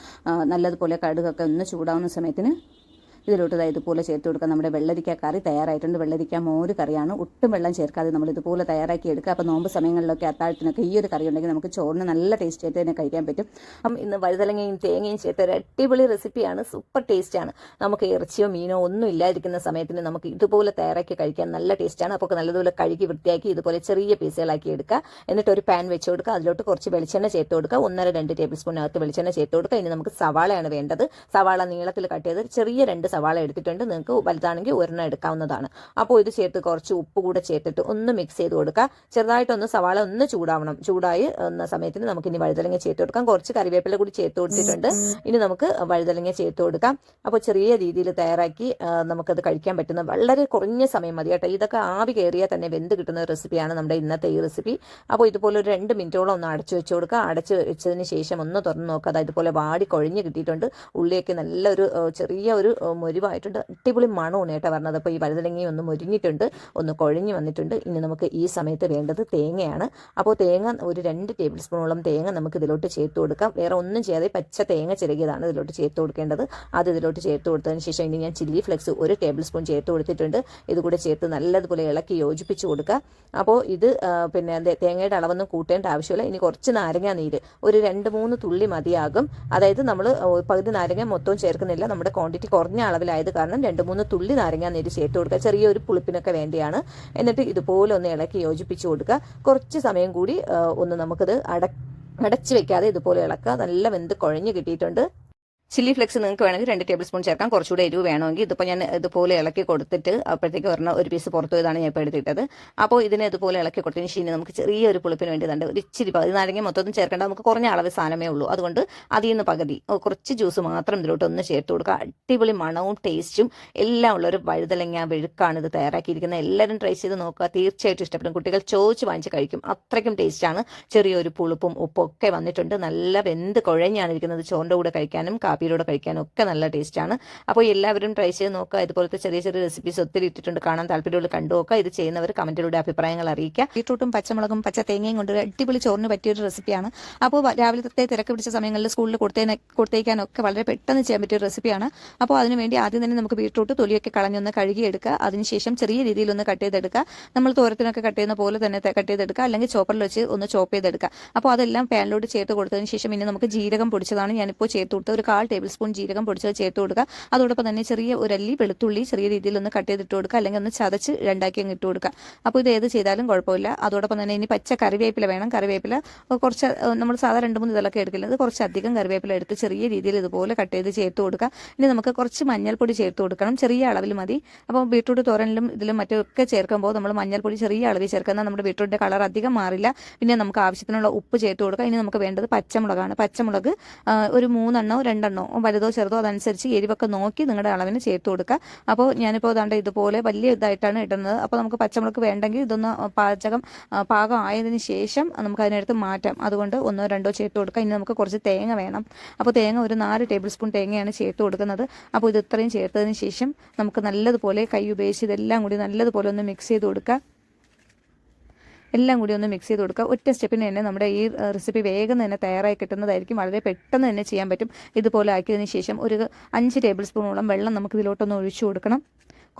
നല്ലതുപോലെ കടുകൊക്കെ ഒന്ന് ചൂടാവുന്ന സമയത്തിന് ഇതിലോട്ട് ഇതുപോലെ ചേർത്ത് കൊടുക്കുക നമ്മുടെ വെള്ളരിക്ക കറി തയ്യാറായിട്ടുണ്ട്. വെള്ളരിക്ക മോര് കറിയാണ്. ഒട്ടും വെള്ളം ചേർക്കാതെ നമ്മൾ ഇതുപോലെ തയ്യാറാക്കി എടുക്കുക. അപ്പോൾ നോമ്പ് സമയങ്ങളിലൊക്കെ അത്താഴത്തിനൊക്കെ ഈ ഒരു കറി ഉണ്ടെങ്കിൽ നമുക്ക് ചോറിന് നല്ല ടേസ്റ്റ് ആയിട്ട് തന്നെ കഴിക്കാൻ പറ്റും. അപ്പം ഇന്ന് വഴുതലങ്ങയും തേങ്ങയും ചേർത്ത് ഒരു അടിപൊളി റെസിപ്പിയാണ് സൂപ്പർ ടേസ്റ്റാണ് നമുക്ക് ഇറച്ചിയോ മീനോ ഒന്നും ഇല്ലാതിരിക്കുന്ന സമയത്തിന് നമുക്ക് ഇതുപോലെ തയ്യാറാക്കി കഴിക്കാൻ നല്ല ടേസ്റ്റാണ് അപ്പോൾ നല്ലതുപോലെ കഴുകി വൃത്തിയാക്കി ഇതുപോലെ ചെറിയ പീസുകളാക്കി എടുക്കുക. എന്നിട്ട് ഒരു പാൻ വെച്ച് കൊടുക്കുക. അതിലോട്ട് കുറച്ച് വെളിച്ചെണ്ണ ചേർത്ത് കൊടുക്കുക. ഒന്നര രണ്ട് ടേബിൾ സ്പൂണിനകത്ത് വെളിച്ചെണ്ണ ചേർത്ത് കൊടുക്കുക. ഇനി നമുക്ക് സവാളയാണ് വേണ്ടത്. സവാള നീളത്തിൽ കട്ട് ചെയ്ത് ചെറിയ രണ്ട് സവാള എടുത്തിട്ടുണ്ട്. നിങ്ങൾക്ക് വലുതാണെങ്കിൽ ഒരെണ്ണം എടുക്കാവുന്നതാണ്. അപ്പോൾ ഇത് ചേർത്ത് കുറച്ച് ഉപ്പ് കൂടെ ചേർത്തിട്ട് ഒന്ന് മിക്സ് ചെയ്ത് കൊടുക്കുക. ചെറുതായിട്ടൊന്ന് സവാള ഒന്ന് ചൂടാവണം. ചൂടായി എന്ന സമയത്തിന് നമുക്ക് ഇനി വഴുതലങ്ങ ചേർത്ത് കൊടുക്കാം. കുറച്ച് കറിവേപ്പില കൂടി ചേർത്ത് കൊടുത്തിട്ടുണ്ട്. ഇനി നമുക്ക് വഴുതലങ്ങ ചേർത്ത് കൊടുക്കാം. അപ്പോൾ ചെറിയ രീതിയിൽ തയ്യാറാക്കി നമുക്കത് കഴിക്കാൻ പറ്റുന്ന വളരെ കുറഞ്ഞ സമയം മതി കേട്ടോ. ഇതൊക്കെ ആവി കയറിയാൽ തന്നെ വെന്ത് കിട്ടുന്ന റെസിപ്പിയാണ് നമ്മുടെ ഇന്നത്തെ ഈ റെസിപ്പി അപ്പോൾ ഇതുപോലെ ഒരു രണ്ട് മിനിറ്റോളം ഒന്ന് അടച്ചു വെച്ച് കൊടുക്കുക. അടച്ച് വെച്ചതിന് ശേഷം ഒന്ന് തുറന്ന് നോക്കുക. അതായത് ഇതുപോലെ വാടി കൊഴിഞ്ഞ് കിട്ടിയിട്ടുണ്ട്. ഉള്ളിയൊക്കെ നല്ലൊരു ചെറിയ ഒരു മുരിവായിട്ടുണ്ട്. അടിപൊളി മണമാണ് കേട്ടോ പറഞ്ഞത് അപ്പോൾ ഈ വഴുതലങ്ങയും ഒന്ന് മുരിഞ്ഞിട്ടുണ്ട്. ഒന്ന് കൊഴിഞ്ഞ് വന്നിട്ടുണ്ട്. ഇനി നമുക്ക് ഈ സമയത്ത് വേണ്ടത് തേങ്ങയാണ്. അപ്പോൾ തേങ്ങ ഒരു രണ്ട് ടേബിൾ സ്പൂണോളം തേങ്ങ നമുക്ക് ഇതിലോട്ട് ചേർത്ത് കൊടുക്കാം. വേറെ ഒന്നും ചെയ്യാതെ പച്ച തേങ്ങ ചിരകിയതാണ് ഇതിലോട്ട് ചേർത്ത് കൊടുക്കേണ്ടത്. അത് ഇതിലോട്ട് ചേർത്ത് കൊടുത്തതിന് ശേഷം ഇനി ഞാൻ ചില്ലി ഫ്ലെക്സ് ഒരു ടേബിൾ സ്പൂൺ ചേർത്ത് കൊടുത്തിട്ടുണ്ട്. ഇതുകൂടെ ചേർത്ത് നല്ലതുപോലെ ഇളക്കി യോജിപ്പിച്ച് കൊടുക്കുക. അപ്പോൾ ഇത് പിന്നെ തേങ്ങയുടെ അളവൊന്നും കൂട്ടേണ്ട ആവശ്യമില്ല. ഇനി കുറച്ച് നാരങ്ങ നീര്. ഒരു രണ്ട് മൂന്ന് തുള്ളി മതിയാകും. അതായത് നമ്മൾ പകുതി നാരങ്ങ മൊത്തവും ചേർക്കുന്നില്ല. നമ്മുടെ ക്വാണ്ടിറ്റി കുറഞ്ഞ അളവിലായത് കാരണം രണ്ട് മൂന്ന് തുള്ളി നാരങ്ങ നീര് ചേർത്ത് കൊടുക്കുക. ചെറിയൊരു പുളിപ്പിനൊക്കെ വേണ്ടിയാണ്. എന്നിട്ട് ഇതുപോലെ ഒന്ന് ഇളക്കി യോജിപ്പിച്ച് കൊടുക്കുക. കുറച്ച് സമയം കൂടി ഒന്ന് നമുക്കത് അട അടച്ചു വെക്കാതെ ഇതുപോലെ ഇളക്കുക. നല്ല വെന്ത് കുഴഞ്ഞു കിട്ടിയിട്ടുണ്ട്. ചില്ലി ഫ്ലെക്സ് നിങ്ങൾക്ക് വേണമെങ്കിൽ രണ്ട് ടേബിൾ സ്പൂൺ ചേർക്കാം. കുറച്ചുകൂടെ എരിവ് വേണമെങ്കിൽ ഇതിപ്പോൾ ഞാൻ ഇതുപോലെ ഇളക്കി കൊടുത്തിട്ട് അപ്പോഴത്തേക്ക് ഒരെണ്ണം ഒരു പീസ് പുറത്തു പോയതാണ് ഞാൻ ഇപ്പോൾ എടുത്തിട്ടത്. അപ്പോൾ ഇതിനെ ഇതുപോലെ ഇളക്കി കൊടുത്തതിന് ശേഷം നമുക്ക് ചെറിയൊരു പുളിപ്പിന് വേണ്ടി തന്നെ ഒരു ഇച്ചിരി നാരങ്ങ മൊത്തം ചേർക്കേണ്ട നമുക്ക് കുറഞ്ഞ അളവ് സാധനമേ ഉള്ളൂ. അതുകൊണ്ട് അതിൽ നിന്ന് പകുതി കുറച്ച് ജ്യൂസ് മാത്രം ഇതിലോട്ട് ഒന്ന് ചേർത്ത് കൊടുക്കുക. അടിപൊളി മണവും ടേസ്റ്റും എല്ലാം ഉള്ളൊരു വഴുതലങ്ങ വെഴുക്കാണ് ഇത് തയ്യാറാക്കിയിരിക്കുന്നത്. എല്ലാവരും ട്രൈ ചെയ്ത് നോക്കുക. തീർച്ചയായിട്ടും ഇഷ്ടപ്പെടും. കുട്ടികൾ ചോദിച്ച് വാങ്ങിച്ച് കഴിക്കും. അത്രയ്ക്കും ടേസ്റ്റാണ് ചെറിയൊരു പുളിപ്പും ഉപ്പൊക്കെ വന്നിട്ടുണ്ട്. നല്ല വെന്ത് കുഴഞ്ഞാണ് ഇരിക്കുന്നത്. ചോറിന്റെ കൂടെ കഴിക്കാനും കാപ്പിയിലൂടെ കഴിക്കാനും ഒക്കെ നല്ല ടേസ്റ്റാണ്. അപ്പോൾ എല്ലാവരും ട്രൈ ചെയ്ത് നോക്കുക. ഇതുപോലത്തെ ചെറിയ ചെറിയ റെസിപ്പീസ് ഒത്തിരി ഇട്ടിട്ടുണ്ട്. കാണാൻ താല്പര്യമുള്ള കണ്ടു നോക്കുക. ഇത് ചെയ്യുന്നവർ കമന്റിലൂടെ അഭിപ്രായങ്ങൾ അറിയിക്കുക. ബീട്രൂട്ടും പച്ചമുളകും പച്ച തേങ്ങയും കൊണ്ട് അടിപൊളി ചോറിന് പറ്റിയൊരു റെസിപ്പിയാണ്. അപ്പോൾ രാവിലത്തെ തിരക്ക് പിടിച്ച സമയങ്ങളിൽ സ്കൂളിൽ കൊടുത്തേ കൊടുത്തേക്കാനൊക്കെ വളരെ പെട്ടെന്ന് ചെയ്യാൻ പറ്റിയ റെസിപ്പിയാണ്. അപ്പോൾ അതിനുവേണ്ടി ആദ്യം തന്നെ നമുക്ക് ബീട്രൂട്ട് തൊലിയൊക്കെ കളഞ്ഞൊന്ന് കഴുകിയെടുക്കുക. അതിനുശേഷം ചെറിയ രീതിയിൽ ഒന്ന് കട്ട് ചെയ്തെടുക്കുക. നമ്മൾ തോരത്തിനൊക്കെ കട്ട് ചെയ്യുന്ന പോലെ തന്നെ കട്ട് ചെയ്തെടുക്കുക. അല്ലെങ്കിൽ ചോപ്പറിൽ വെച്ച് ഒന്ന് ചോപ്പ് ചെയ്തെടുക്കുക. അപ്പോൾ അതെല്ലാം പാനിലോട്ട് ചേർത്ത് കൊടുത്തതിന് ശേഷം ഇനി നമുക്ക് ജീരകം പൊടിച്ചതാണ് ഞാനിപ്പോൾ ചേർത്ത് കൊടുത്ത ഒരു കാൽ ടേബിൾ സ്പൂൺ ജീരകം പൊടിച്ചത് ചേർത്ത് കൊടുക്കുക. അതോടൊപ്പം തന്നെ ചെറിയ ഒരല്ലി വെളുത്തുള്ളി ചെറിയ രീതിയിൽ ഒന്ന് കട്ട് ചെയ്തിട്ട് കൊടുക്കുക. അല്ലെങ്കിൽ ഒന്ന് ചതച്ച് രണ്ടാക്കി അങ്ങ് ഇട്ട് കൊടുക്കുക. അപ്പോൾ ഇത് ഏത് ചെയ്താലും കുഴപ്പമില്ല. അതോടൊപ്പം തന്നെ ഇനി പച്ച കറിവേപ്പില വേണം. കറിവേപ്പില കുറച്ച് നമ്മൾ സാധാരണ രണ്ട് മൂന്ന് ഇതൊക്കെ എടുക്കുന്നത് കുറച്ച് അധികം കറിവേപ്പില എടുത്ത് ചെറിയ രീതിയിൽ ഇതുപോലെ കട്ട് ചെയ്ത് ചേർത്ത് കൊടുക്കുക. ഇനി നമുക്ക് കുറച്ച് മഞ്ഞൾപ്പൊടി ചേർത്ത് കൊടുക്കണം. ചെറിയ അളവിൽ മതി. അപ്പോൾ ബീട്രൂട്ട് തോരനിലും ഇതിലും മറ്റൊക്കെ ചേർക്കുമ്പോൾ നമ്മൾ മഞ്ഞൾപ്പൊടി ചെറിയ അളവിൽ ചേർക്കുന്ന നമ്മുടെ ബീട്രൂട്ടിന്റെ കളർ അധികം മാറില്ല. പിന്നെ നമുക്ക് ആവശ്യത്തിനുള്ള ഉപ്പ് ചേർത്ത് കൊടുക്കുക. ഇനി നമുക്ക് വേണ്ടത് പച്ചമുളകാണ്. പച്ചമുളക് ഒരു മൂന്നെണ്ണോ രണ്ടെണ്ണോ വലുതോ ചെറുതോ അതനുസരിച്ച് എരിവൊക്കെ നോക്കി നിങ്ങളുടെ അളവിന് ചേർത്ത് കൊടുക്കുക. അപ്പോൾ ഞാനിപ്പോൾ ഇതാണ്ട് ഇതുപോലെ വലിയ ഇതായിട്ടാണ് ഇടുന്നത്. അപ്പോൾ നമുക്ക് പച്ചമുളക് വേണ്ടെങ്കിൽ ഇതൊന്ന് പാചകം പാകം ആയതിനു ശേഷം നമുക്ക് അതിനടുത്ത് മാറ്റാം. അതുകൊണ്ട് ഒന്നോ രണ്ടോ ചേർത്ത് കൊടുക്കുക. ഇനി നമുക്ക് കുറച്ച് തേങ്ങ വേണം. അപ്പോൾ തേങ്ങ ഒരു നാല് ടേബിൾ സ്പൂൺ തേങ്ങയാണ് ചേർത്ത് കൊടുക്കുന്നത്. അപ്പോൾ ഇത് ഇത്രയും ചേർത്തതിന് ശേഷം നമുക്ക് നല്ലതുപോലെ കൈ ഉപയോഗിച്ച് ഇതെല്ലാം കൂടി നല്ലതുപോലെ ഒന്ന് മിക്സ് ചെയ്ത് കൊടുക്കുക. എല്ലാം കൂടി ഒന്ന് മിക്സ് ചെയ്ത് കൊടുക്കുക. ഒറ്റ സ്റ്റെപ്പിന് തന്നെ നമ്മുടെ ഈ റെസിപ്പി വേഗം തന്നെ തയ്യാറായി കിട്ടുന്നതായിരിക്കും. വളരെ പെട്ടെന്ന് തന്നെ ചെയ്യാൻ പറ്റും. ഇതുപോലെ ആക്കിയതിന് ശേഷം ഒരു അഞ്ച് ടേബിൾ സ്പൂണോളം വെള്ളം നമുക്ക് ഇതിലോട്ടൊന്ന് ഒഴിച്ചു കൊടുക്കണം.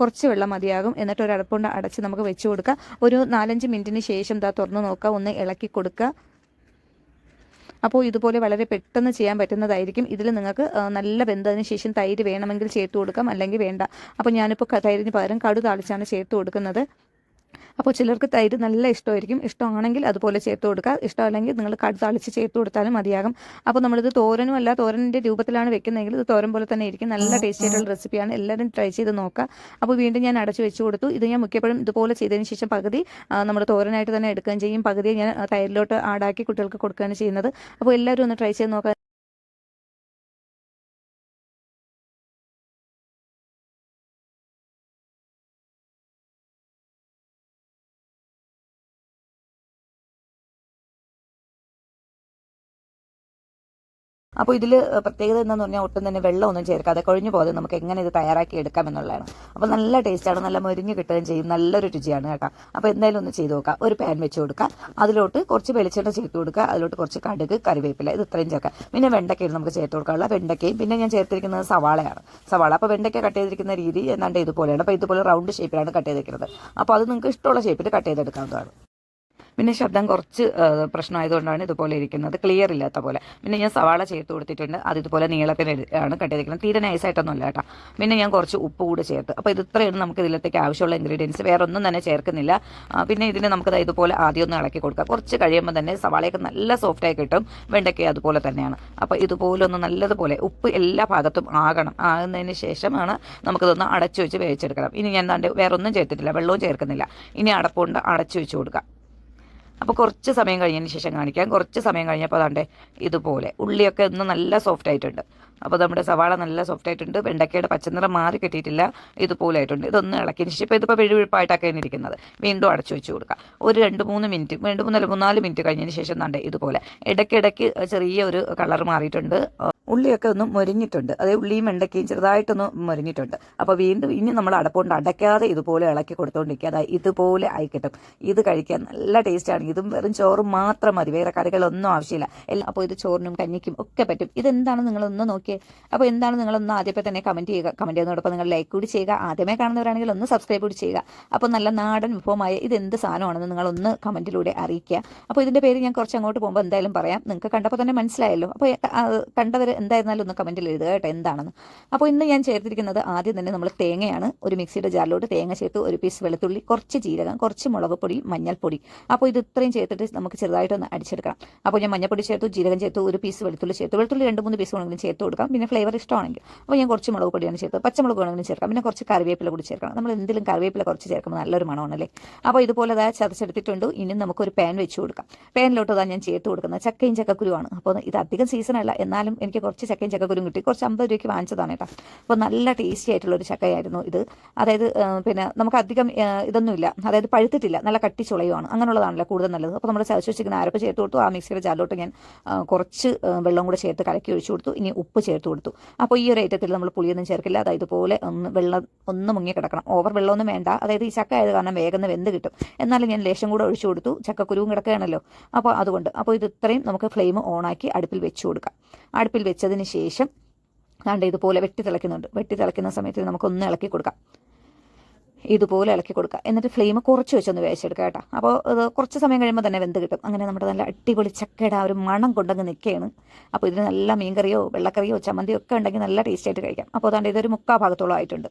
കുറച്ച് വെള്ളം മതിയാകും. എന്നിട്ട് ഒരു അടപ്പുണ്ട് അടച്ച് നമുക്ക് വെച്ച് കൊടുക്കുക. ഒരു നാലഞ്ച് മിനിറ്റിന് ശേഷം ഇതാ തുറന്ന് നോക്കുക. ഒന്ന് ഇളക്കി കൊടുക്കുക. അപ്പോൾ ഇതുപോലെ വളരെ പെട്ടെന്ന് ചെയ്യാൻ പറ്റുന്നതായിരിക്കും. ഇതിൽ നിങ്ങൾക്ക് നല്ല വെന്തതിന് ശേഷം തൈര് വേണമെങ്കിൽ ചേർത്ത് കൊടുക്കാം. അല്ലെങ്കിൽ വേണ്ട. അപ്പോൾ ഞാനിപ്പോൾ തൈരിന് പകരം കടു താളിച്ചാണ് ചേർത്ത് കൊടുക്കുന്നത്. അപ്പോൾ ചിലർക്ക് തൈര് നല്ല ഇഷ്ടമായിരിക്കും. ഇഷ്ടമാണെങ്കിൽ അതുപോലെ ചേർത്ത് കൊടുക്കുക. ഇഷ്ടമല്ലെങ്കിൽ നിങ്ങൾ കട് തളിച്ച് ചേർത്ത് കൊടുത്താലും മതിയാകും. അപ്പോൾ നമ്മളിത് തോരനും അല്ല തോരന്റെ രൂപത്തിലാണ് വെക്കുന്നതെങ്കിൽ ഇത് തോരൻ പോലെ തന്നെ ഇരിക്കും. നല്ല ടേസ്റ്റി ആയിട്ടുള്ള റെസിപ്പിയാണ്. എല്ലാവരും ട്രൈ ചെയ്ത് നോക്കുക. അപ്പോൾ വീണ്ടും ഞാൻ അടച്ച് വെച്ച് കൊടുത്തു. ഇത് ഞാൻ മിക്കപ്പോഴും ഇതുപോലെ ചെയ്തതിന് ശേഷം പകുതി നമ്മുടെ തോരനായിട്ട് തന്നെ എടുക്കുകയും ചെയ്യും. പകുതി ഞാൻ തൈരിലോട്ട് ആടാക്കി കുട്ടികൾക്ക് കൊടുക്കുകയാണ് ചെയ്യുന്നത്. അപ്പോൾ എല്ലാവരും ഒന്ന് ട്രൈ ചെയ്ത് നോക്കുക. അപ്പോൾ ഇതിൽ പ്രത്യേകത എന്താണെന്ന് പറഞ്ഞാൽ ഒട്ടും തന്നെ വെള്ളമൊന്നും ചേർക്കാതെ കൊഴിഞ്ഞു പോകാതെ നമുക്ക് എങ്ങനെ ഇത് തയ്യാറാക്കി എടുക്കാം എന്നുള്ളതാണ്. അപ്പോൾ നല്ല ടേസ്റ്റാണ് നല്ല മൊരിഞ്ഞ് കിട്ടുകയും ചെയ്യും നല്ലൊരു രുചിയാണ് കേട്ടോ. അപ്പോൾ എന്തായാലും ഒന്ന് ചെയ്ത് നോക്കാം. ഒരു പാൻ വെച്ച് കൊടുക്കുക അതിലോട്ട് കുറച്ച് വെളിച്ചെണ്ണ ചേർത്ത് കൊടുക്കുക. അതിലോട്ട് കുറച്ച് കടുക് കറിവേപ്പില ഇത് ഇത്രയും ചേർക്കാം പിന്നെ വെണ്ടക്കയാണ് നമുക്ക് ചേർത്ത് കൊടുക്കാനുള്ള വെണ്ടക്കയും. പിന്നെ ഞാൻ ചേർത്തിരിക്കുന്നത് സവാളയാണ്. സവാള. അപ്പോൾ വെണ്ടയ്ക്ക കട്ട് ചെയ്തിരിക്കുന്ന രീതി എന്താണ്ട് ഇതുപോലെയാണ്. അപ്പോൾ ഇതുപോലെ റൗണ്ട് ഷേപ്പിലാണ് കട്ട് ചെയ്തിരിക്കുന്നത്. അപ്പോൾ അത് നിങ്ങൾക്ക് ഇഷ്ടമുള്ള ഷേപ്പിൽ കട്ട് ചെയ്തെടുക്കാവുന്നതാണ്. പിന്നെ ശബ്ദം കുറച്ച് പ്രശ്നമായതുകൊണ്ടാണ് ഇതുപോലെ ഇരിക്കുന്നത്. ക്ലിയർ ഇല്ലാത്ത പോലെ. പിന്നെ ഞാൻ സവാള ചേർത്ത് കൊടുത്തിട്ടുണ്ട്. അത് ഇതുപോലെ നീളത്തിന് ആണ് കട്ട് ചെയ്തിരിക്കുന്നത് തീരെ നൈസായിട്ടൊന്നും അല്ല കേട്ടോ. പിന്നെ ഞാൻ കുറച്ച് ഉപ്പ് കൂടി ചേർത്ത്. അപ്പോൾ ഇത് ഇത്രയാണ് നമുക്ക് ഇതിലത്തേക്ക് ആവശ്യമുള്ള ഇൻഗ്രീഡിയൻസ് വേറെ ഒന്നും തന്നെ ചേർക്കുന്നില്ല. പിന്നെ ഇതിന് നമുക്ക് ഇതുപോലെ ആദ്യം ഒന്ന് ഇളക്കി കൊടുക്കാം. കുറച്ച് കഴിയുമ്പോൾ തന്നെ സവാളയൊക്കെ നല്ല സോഫ്റ്റായി കിട്ടും. വെണ്ടയ്ക്ക അതുപോലെ തന്നെയാണ്. അപ്പോൾ ഇതുപോലെ ഒന്ന് നല്ലതുപോലെ ഉപ്പ് എല്ലാ ഭാഗത്തും ആകണം. ആകുന്നതിന് ശേഷമാണ് നമുക്കിതൊന്ന് അടച്ചു വെച്ച് വേവിച്ചെടുക്കണം. ഇനി ഞാൻ വേറെ ഒന്നും ചേർത്തിട്ടില്ല. വെള്ളവും ചേർക്കുന്നില്ല. ഇനി അടപ്പുകൊണ്ട് അടച്ചു വെച്ച് കൊടുക്കാം. അപ്പോൾ കുറച്ച് സമയം കഴിഞ്ഞതിന് ശേഷം കാണിക്കാം. കുറച്ച് സമയം കഴിഞ്ഞപ്പോൾ അതാണ്ട് ഇതുപോലെ ഉള്ളിയൊക്കെ ഒന്ന് നല്ല സോഫ്റ്റ് ആയിട്ടുണ്ട്. അപ്പോൾ നമ്മുടെ സവാള നല്ല സോഫ്റ്റ് ആയിട്ടുണ്ട്. വെണ്ടക്കയുടെ പച്ചനിറം മാറി കിട്ടിയിട്ടില്ല. ഇതുപോലെ ആയിട്ടുണ്ട്. ഇതൊന്ന് ഇളക്കിയതിന് ശേഷം ഇപ്പോൾ ഇതിപ്പോൾ വെഴുവിഴുപ്പായിട്ടൊക്കെ ഇരിക്കുന്നത്. വീണ്ടും അടച്ചു വെച്ച് കൊടുക്കുക ഒരു രണ്ട് മൂന്ന് മിനിറ്റ് രണ്ട് മൂന്നല്ല മൂന്നാൽ മിനിറ്റ് കഴിഞ്ഞതിന് ശേഷം തണ്ടേ ഇതുപോലെ ഇടയ്ക്കിടയ്ക്ക് ചെറിയ ഒരു കളർ മാറിയിട്ടുണ്ട്. ഉള്ളിയൊക്കെ ഒന്ന് മൊരിഞ്ഞിട്ടുണ്ട്. അതായത് ഉള്ളിയും വെണ്ടയ്ക്കയും ചെറുതായിട്ടൊന്ന് മൊരിഞ്ഞിട്ടുണ്ട്. അപ്പോൾ വീണ്ടും ഇനി നമ്മൾ അടപ്പുകൊണ്ട് അടയ്ക്കാതെ ഇതുപോലെ ഇളക്കി കൊടുത്തുകൊണ്ടിരിക്കുക അതായത് ഇതുപോലെ ആയി കിട്ടും. ഇത് കഴിക്കാൻ നല്ല ടേസ്റ്റാണ് ഇതും വെറും ചോറും മാത്രം മതി. വേറെ കറികളൊന്നും ആവശ്യമില്ല. എല്ലാം അപ്പോൾ ഇത് ചോറിനും കഞ്ഞിക്കും ഒക്കെ പറ്റും. ഇതെന്താണ് നിങ്ങളൊന്ന് നോക്കിയേ? അപ്പോൾ എന്താണ് നിങ്ങളൊന്ന് ആദ്യമേ തന്നെ കമന്റ് ചെയ്യുക. കമന്റ് ചെയ്യുന്നതോടൊപ്പം നിങ്ങൾ ലൈക്ക് കൂടി ചെയ്യുക. ആദ്യമേ കാണുന്നവരാണെങ്കിൽ ഒന്ന് സബ്സ്ക്രൈബ് കൂടി ചെയ്യുക. അപ്പോൾ നല്ല നാടൻ വിഭവമായ ഇത് എന്ത് സാധനമാണെന്ന് നിങ്ങളൊന്ന് കമന്റിലൂടെ അറിയിക്കുക. അപ്പോൾ ഇതിന്റെ പേര് ഞാൻ കുറച്ച് അങ്ങോട്ട് പോകുമ്പോൾ എന്തായാലും പറയാം. നിങ്ങൾക്ക് കണ്ടപ്പോൾ തന്നെ മനസ്സിലായല്ലോ. അപ്പോൾ കണ്ടവർ എന്തായിരുന്നാലും ഒന്ന് കമന്റിൽ എഴുതുക കേട്ടോ എന്താണെന്ന്. അപ്പോൾ ഇന്ന് ഞാൻ ചേർത്തിരിക്കുന്നത് ആദ്യം തന്നെ നമ്മൾ തേങ്ങയാണ്. ഒരു മിക്സിയുടെ ജാറിലോട്ട് തേങ്ങ ചേർത്ത് ഒരു പീസ് വെളുത്തുള്ളി കുറച്ച് ജീരകം കുറച്ച് മുളക് പൊടി മഞ്ഞൾപ്പൊടി. അപ്പോൾ ഇത് ഇത്രയും ചേർത്തിട്ട് നമുക്ക് ചെറുതായിട്ടൊന്ന് അടിച്ചെടുക്കാം അപ്പോൾ ഞാൻ മഞ്ഞൾപ്പൊടി ചേർത്തു ജീരകം ചേർത്തു ഒരു പീസ് വെളുത്തുള്ളി ചേർത്തു. വെളുത്തുള്ളി രണ്ട് മൂന്ന് പീസ് വേണമെങ്കിലും ചേർത്ത് കൊടുക്കാം. പിന്നെ ഫ്ലേവർ ഇഷ്ടമാണെങ്കിൽ. അപ്പോൾ ഞാൻ കുറച്ച് മുളക് പൊടിയാണ് ചേർത്ത് പച്ചമുളക് വേണമെങ്കിലും ചേർക്കാം. പിന്നെ കുറച്ച് കറിവേപ്പില കൂടി ചേർക്കണം. നമ്മൾ എന്തെങ്കിലും കറിവേപ്പില കുറച്ച് ചേർക്കുമ്പോൾ നല്ലൊരു മണമാണല്ലേ? അപ്പോൾ ഇതുപോലെ അതാ ചതച്ചെടുത്തിട്ടുണ്ട്. ഇനി നമുക്ക് ഒരു പാൻ വെച്ച് കൊടുക്കാം. പാനിലോട്ട് അതാ ഞാൻ ചേർത്ത് കൊടുക്കുന്നത് ചക്കയും ചക്കക്കുരുവാണ്. അപ്പോൾ ഇത് അധികം സീസണല്ല എന്നാലും എനിക്ക് കുറച്ച് ചക്കയും ചക്കക്കുരും കിട്ടി. കുറച്ച് അമ്പത് രൂപയ്ക്ക് വാങ്ങിച്ചതാണ് കേട്ടോ. അപ്പോൾ നല്ല ടേസ്റ്റി ആയിട്ടുള്ള ഒരു ചക്കയായിരുന്നു ഇത്. അതായത് പിന്നെ നമുക്ക് അധികം ഇതൊന്നുമില്ല. അതായത് പഴുത്തിട്ടില്ല. നല്ല കട്ടി ചുളയുമാണ്. അങ്ങനെയുള്ളതാണല്ലോ കൂടുതൽ നല്ലത്. അപ്പോൾ നമ്മൾ ചതച്ച് വെച്ചിരിക്കുന്ന അരപ്പ് ചേർത്ത് കൊടുത്തു. ആ മിക്സിയുടെ ജാലിലോട്ട് ഞാൻ കുറച്ച് വെള്ളം കൂടെ ചേർത്ത് കലക്കി ഒഴിച്ചു കൊടുത്തു. ഇനി ഉപ്പ് ചേർത്ത് കൊടുത്തു. അപ്പോൾ ഈ ഒരു ഐറ്റത്തിൽ നമ്മൾ പുളിയൊന്നും ചേർക്കില്ല. അതായത് ഇതുപോലെ ഒന്ന് വെള്ളം ഒന്ന് മുങ്ങി കിടക്കണം. ഓവർ വെള്ളമൊന്നും വേണ്ട. അതായത് ഈ ചക്ക ആയത് കാരണം വേഗം വെന്ത് കിട്ടും. എന്നാലും ഞാൻ ലേശം കൂടെ ഒഴിച്ചു കൊടുത്തു. ചക്കക്കുരുവും കിടക്കുകയാണല്ലോ. അപ്പോൾ അതുകൊണ്ട് അപ്പോൾ ഇത് ഇത്രയും നമുക്ക് ഫ്ലെയിം ഓണാക്കി അടുപ്പിൽ വെച്ച് കൊടുക്കാം. അടുപ്പിൽ വെച്ചതിന് ശേഷം ദാണ്ട് ഇതുപോലെ വെട്ടി തിളയ്ക്കുന്നുണ്ട്. വെട്ടി തിളയ്ക്കുന്ന സമയത്ത് നമുക്കൊന്ന് ഇളക്കി കൊടുക്കാം. ഇതുപോലെ ഇളക്കി കൊടുക്കുക എന്നിട്ട് ഫ്ലെയിം കുറച്ച് വെച്ചൊന്ന് വേവിച്ചെടുക്കുക കേട്ടോ. അപ്പോൾ ഇത് കുറച്ച് സമയം കഴിയുമ്പോൾ തന്നെ വെന്ത് കിട്ടും. അങ്ങനെ നമ്മുടെ നല്ല അടിപൊളി ചക്കയുടെ ആ ഒരു മണം കൊണ്ടങ്ങ് നിൽക്കുകയാണ്. അപ്പോൾ ഇതിന് നല്ല മീൻകറിയോ വെള്ളക്കറിയോ ചമ്മന്തിയോ ഒക്കെ ഉണ്ടെങ്കിൽ നല്ല ടേസ്റ്റ് ആയിട്ട് കഴിക്കാം. അപ്പോൾ അതാണ്ട് ഇതൊരു മുക്കാ ഭാഗത്തോളം ആയിട്ടുണ്ട്.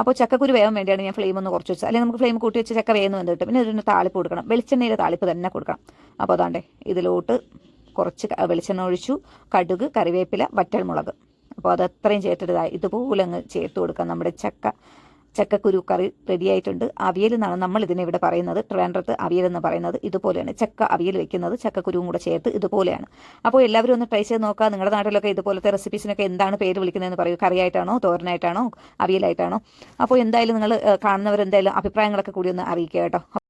അപ്പോൾ ചക്കക്കുരു വേവാൻ വേണ്ടിയാണ് ഞാൻ ഫ്ലെയിം ഒന്ന് കുറച്ച് വെച്ചത്. അല്ലെങ്കിൽ നമുക്ക് ഫ്ലെയിം കൂട്ടി വെച്ച് ചക്ക വേഗം വന്ന് കിട്ടും. പിന്നെ ഇതിന് താളിപ്പ് കൊടുക്കണം. വെളിച്ചെണ്ണയിലെ താളിപ്പ് തന്നെ കൊടുക്കണം. അപ്പോൾ അതാണ്ടേ ഇതിലോട്ട് കുറച്ച് വെളിച്ചെണ്ണ ഒഴിച്ചു കടുക് കറിവേപ്പില വറ്റൽമുളക്. അപ്പോൾ അത് അത്രയും ചേർത്തിട്ട് ദാ ഇതുപോലെ അങ്ങ് ചേർത്ത് കൊടുക്കാം. നമ്മുടെ ചക്ക ചക്കക്കുരു കറി റെഡിയായിട്ടുണ്ട് അവിയൽ എന്നാണ് നമ്മൾ ഇതിനെ ഇവിടെ പറയുന്നത്. ട്രിവാൻഡ്രത്ത് അവിയൽ എന്ന് പറയുന്നത് ഇതുപോലെയാണ്. ചക്ക അവിയൽ വെക്കുന്നത് ചക്കക്കുരുവും കൂടെ ചേർത്ത് ഇതുപോലെയാണ്. അപ്പോൾ എല്ലാവരും ഒന്ന് ട്രൈ ചെയ്ത് നോക്കുക നിങ്ങളുടെ നാട്ടിലൊക്കെ ഇതുപോലത്തെ റെസിപ്പീസിനൊക്കെ എന്താണ് പേര് വിളിക്കുന്നതെന്ന് പറയൂ. കറിയായിട്ടാണോ തോരനായിട്ടാണോ അവിയലായിട്ടാണോ? അപ്പോൾ എന്തായാലും നിങ്ങൾ കാണുന്നവർ എന്തായാലും അഭിപ്രായങ്ങളൊക്കെ കൂടി ഒന്ന് അറിയിക്കുക കേട്ടോ.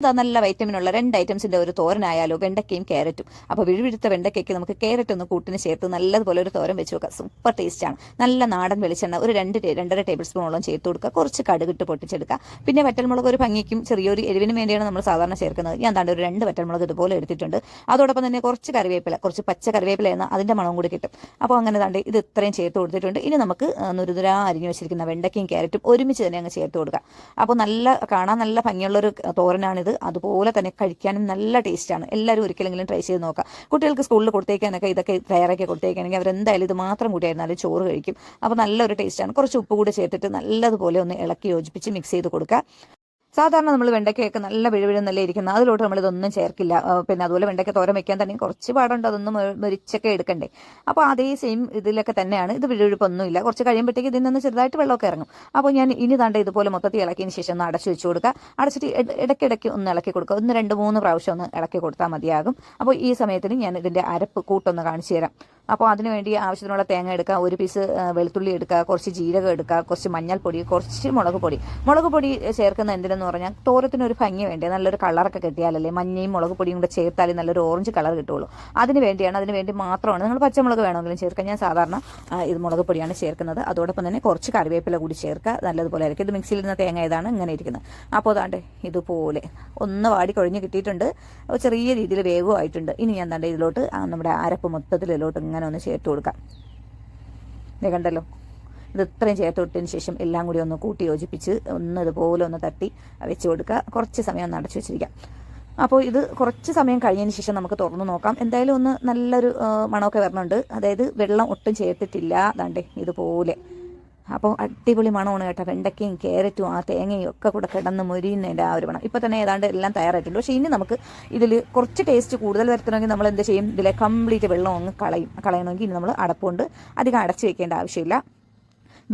ഇതാ നല്ല വൈറ്റമിനുള്ള രണ്ട് ഐറ്റംസിന്റെ ഒരു തോരനായാലോ വെണ്ടയ്ക്കയും ക്യാരറ്റും അപ്പോൾ വിഴുവിഴുത്ത വെണ്ടയ്ക്കയ്ക്ക് നമുക്ക് ക്യാരറ്റ് ഒന്ന് കൂട്ടിന് ചേർത്ത് നല്ലതുപോലെ ഒരു തോരൻ വെച്ച് വെക്കാം. സൂപ്പർ ടേസ്റ്റാണ് നല്ല നാടൻ വെളിച്ചെണ്ണ ഒരു രണ്ട് രണ്ടര ടേബിൾ സ്പൂണോളം ചേർത്ത് കൊടുക്കുക. കുറച്ച് കടുകിട്ട് പൊട്ടിച്ചെടുക്കുക. പിന്നെ വറ്റൽമുളക് ഒരു ഭംഗിക്കും ചെറിയൊരു എരിവിനും വേണ്ടിയാണ് നമ്മൾ സാധാരണ ചേർക്കുന്നത്. ഞാൻ താണ്ട് ഒരു രണ്ട് വറ്റൽമുളക് ഇതുപോലെ എടുത്തിട്ടുണ്ട്. അതോടൊപ്പം തന്നെ കുറച്ച് കറിവേപ്പില കുറച്ച് പച്ച കറിവേപ്പില എന്ന അതിന്റെ മണവും കൂടി കിട്ടും. അപ്പോൾ അങ്ങനെ താണ്ട് ഇത് ഇത്രയും ചേർത്ത് കൊടുത്തിട്ടുണ്ട്. ഇനി നമുക്ക് നുരുതുരാ അരിഞ്ഞു വെച്ചിരിക്കുന്ന വെണ്ടയ്ക്കയും ക്യാരറ്റും ഒരുമിച്ച് തന്നെ അങ്ങ് ചേർത്ത് കൊടുക്കുക അപ്പോൾ നല്ല കാണാൻ നല്ല ഭംഗിയുള്ളൊരു തോരനാണിത്. അതുപോലെ തന്നെ കഴിക്കാനും നല്ല ടേസ്റ്റാണ് എല്ലാവരും ഒരിക്കലെങ്കിലും ട്രൈ ചെയ്ത് നോക്കുക കുട്ടികൾക്ക് സ്കൂളിൽ കൊടുത്തേക്കാനൊക്കെ ഇതൊക്കെ തയ്യാറാക്കി കൊടുത്തേക്കാണെങ്കിൽ അവരെന്തായാലും ഇത് മാത്രം കൂടിയായിരുന്നാലും ചോറ് കഴിക്കും. അപ്പോൾ നല്ലൊരു ടേസ്റ്റാണ് കുറച്ച് ഉപ്പ് കൂടി ചേർത്തിട്ട് നല്ലതുപോലെ ഒന്ന് ഇളക്കി യോജിപ്പിച്ച് മിക്സ് ചെയ്ത് കൊടുക്കുക. സാധാരണ നമ്മൾ വെണ്ടയ്ക്കയൊക്കെ നല്ല വിഴുവിഴുന്നല്ലേ ഇരിക്കുന്നത്. അതിലോട്ട് നമ്മൾ ഇതൊന്നും ചേർക്കില്ല. പിന്നെ അതുപോലെ വെണ്ടയ്ക്ക തോരം വെക്കാൻ തന്നെ കുറച്ച് പാടുണ്ട്. അതൊന്നും മുരിച്ചൊക്കെ എടുക്കണ്ടേ. അപ്പോൾ അതേ സെയിം ഇതിലൊക്കെ തന്നെയാണ്. ഇത് വിഴുവിഴുപ്പൊന്നുമില്ല. കുറച്ച് കഴിയുമ്പോഴത്തേക്ക് ഇതിൽ നിന്ന് ചെറുതായിട്ട് വെള്ളമൊക്കെ ഇറങ്ങും. അപ്പോൾ ഞാൻ ഇനി താണ്ട ഇതുപോലെ മൊത്തത്തിൽ ഇളക്കിയതിന് ശേഷം ഒന്ന് അടച്ചു വെച്ച് കൊടുക്കുക. അടച്ചിട്ട് ഇടയ്ക്കിടയ്ക്ക് ഒന്ന് ഇളക്കി കൊടുക്കുക. ഒന്ന് രണ്ട് മൂന്ന് പ്രാവശ്യം ഒന്ന് ഇളക്കി കൊടുത്താൽ മതിയാകും. അപ്പോൾ ഈ സമയത്തിന് ഞാൻ ഇതിന്റെ അരപ്പ് കൂട്ടൊന്ന് കാണിച്ചു തരാം. അപ്പോൾ അതിനുവേണ്ടി ആവശ്യത്തിനുള്ള തേങ്ങ എടുക്കുക ഒരു പീസ് വെളുത്തുള്ളി എടുക്കുക കുറച്ച് ജീരകം എടുക്കുക കുറച്ച് മഞ്ഞൾപ്പൊടി കുറച്ച് മുളക് പൊടി. മുളക് പൊടി ചേർക്കുന്ന എന്തിനെന്ന് പറഞ്ഞാൽ തോരത്തിന് ഒരു ഭംഗി വേണ്ടേ? നല്ലൊരു കളറൊക്കെ കിട്ടിയാലല്ലേ മഞ്ഞയും മുളക് പൊടിയും കൂടെ ചേർത്താലേ നല്ലൊരു ഓറഞ്ച് കളർ കിട്ടുള്ളൂ അതിന് വേണ്ടിയാണ് അതിന് വേണ്ടി മാത്രമാണ് നിങ്ങൾ പച്ചമുളക് വേണമെങ്കിലും ചേർക്കുക. ഞാൻ സാധാരണ ഇത് മുളക് പൊടിയാണ് ചേർക്കുന്നത്. അതോടൊപ്പം തന്നെ കുറച്ച് കറിവേപ്പില കൂടി ചേർക്കുക. നല്ലതുപോലെ ആയിരിക്കും ഇത് മിക്സിയിൽ നിന്ന് തേങ്ങ ഇതാണ് ഇങ്ങനെ ഇരിക്കുന്നത്. അപ്പോൾ അതാണ്ട് ഇതുപോലെ ഒന്ന് വാടി കൊഴിഞ്ഞ് കിട്ടിയിട്ടുണ്ട്. ചെറിയ രീതിയിൽ വേഗമായിട്ടുണ്ട് ഇനി ഞാൻ തന്നെ ഇതിലോട്ട് നമ്മുടെ അരപ്പ് മൊത്തത്തിൽ ഇതിലോട്ട് ഇങ്ങനെ ഒന്ന് ചേർത്ത് കൊടുക്കാം. ഇത് കണ്ടല്ലോ? ഇത് ഇത്രയും ചേർത്ത് ശേഷം എല്ലാം കൂടി ഒന്ന് കൂട്ടി യോജിപ്പിച്ച് ഒന്ന് ഇതുപോലെ ഒന്ന് തട്ടി വെച്ച് കൊടുക്കുക. കുറച്ച് സമയം ഒന്ന് അടച്ചു വെച്ചിരിക്കാം. അപ്പോൾ ഇത് കുറച്ച് സമയം കഴിഞ്ഞതിന് ശേഷം നമുക്ക് തുറന്നു നോക്കാം. എന്തായാലും ഒന്ന് നല്ലൊരു മണമൊക്കെ വരണുണ്ട്. അതായത് വെള്ളം ഒട്ടും ചേർത്തിട്ടില്ല. അതാണ്ടേ ഇതുപോലെ. അപ്പോൾ അടിപൊളി മണമാണ് കേട്ടോ. വെണ്ടയ്ക്കയും ക്യാരറ്റും ആ തേങ്ങയും ഒക്കെ കൂടെ കിടന്ന് മൊരിയുന്നതിന്റെ ആ ഒരു മണം. ഇപ്പോൾ തന്നെ ഏതാണ്ട് എല്ലാം തയ്യാറായിട്ടുണ്ട്. പക്ഷേ ഇനി നമുക്ക് ഇതിൽ കുറച്ച് ടേസ്റ്റ് കൂടുതൽ വരുത്തണമെങ്കിൽ നമ്മൾ എന്ത് ചെയ്യും? ഇതിലെ കംപ്ലീറ്റ് വെള്ളം അങ്ങ് കളയും. കളയണമെങ്കിൽ ഇനി നമ്മൾ അടപ്പുകൊണ്ട് അധികം അടച്ചു വെക്കേണ്ട ആവശ്യമില്ല.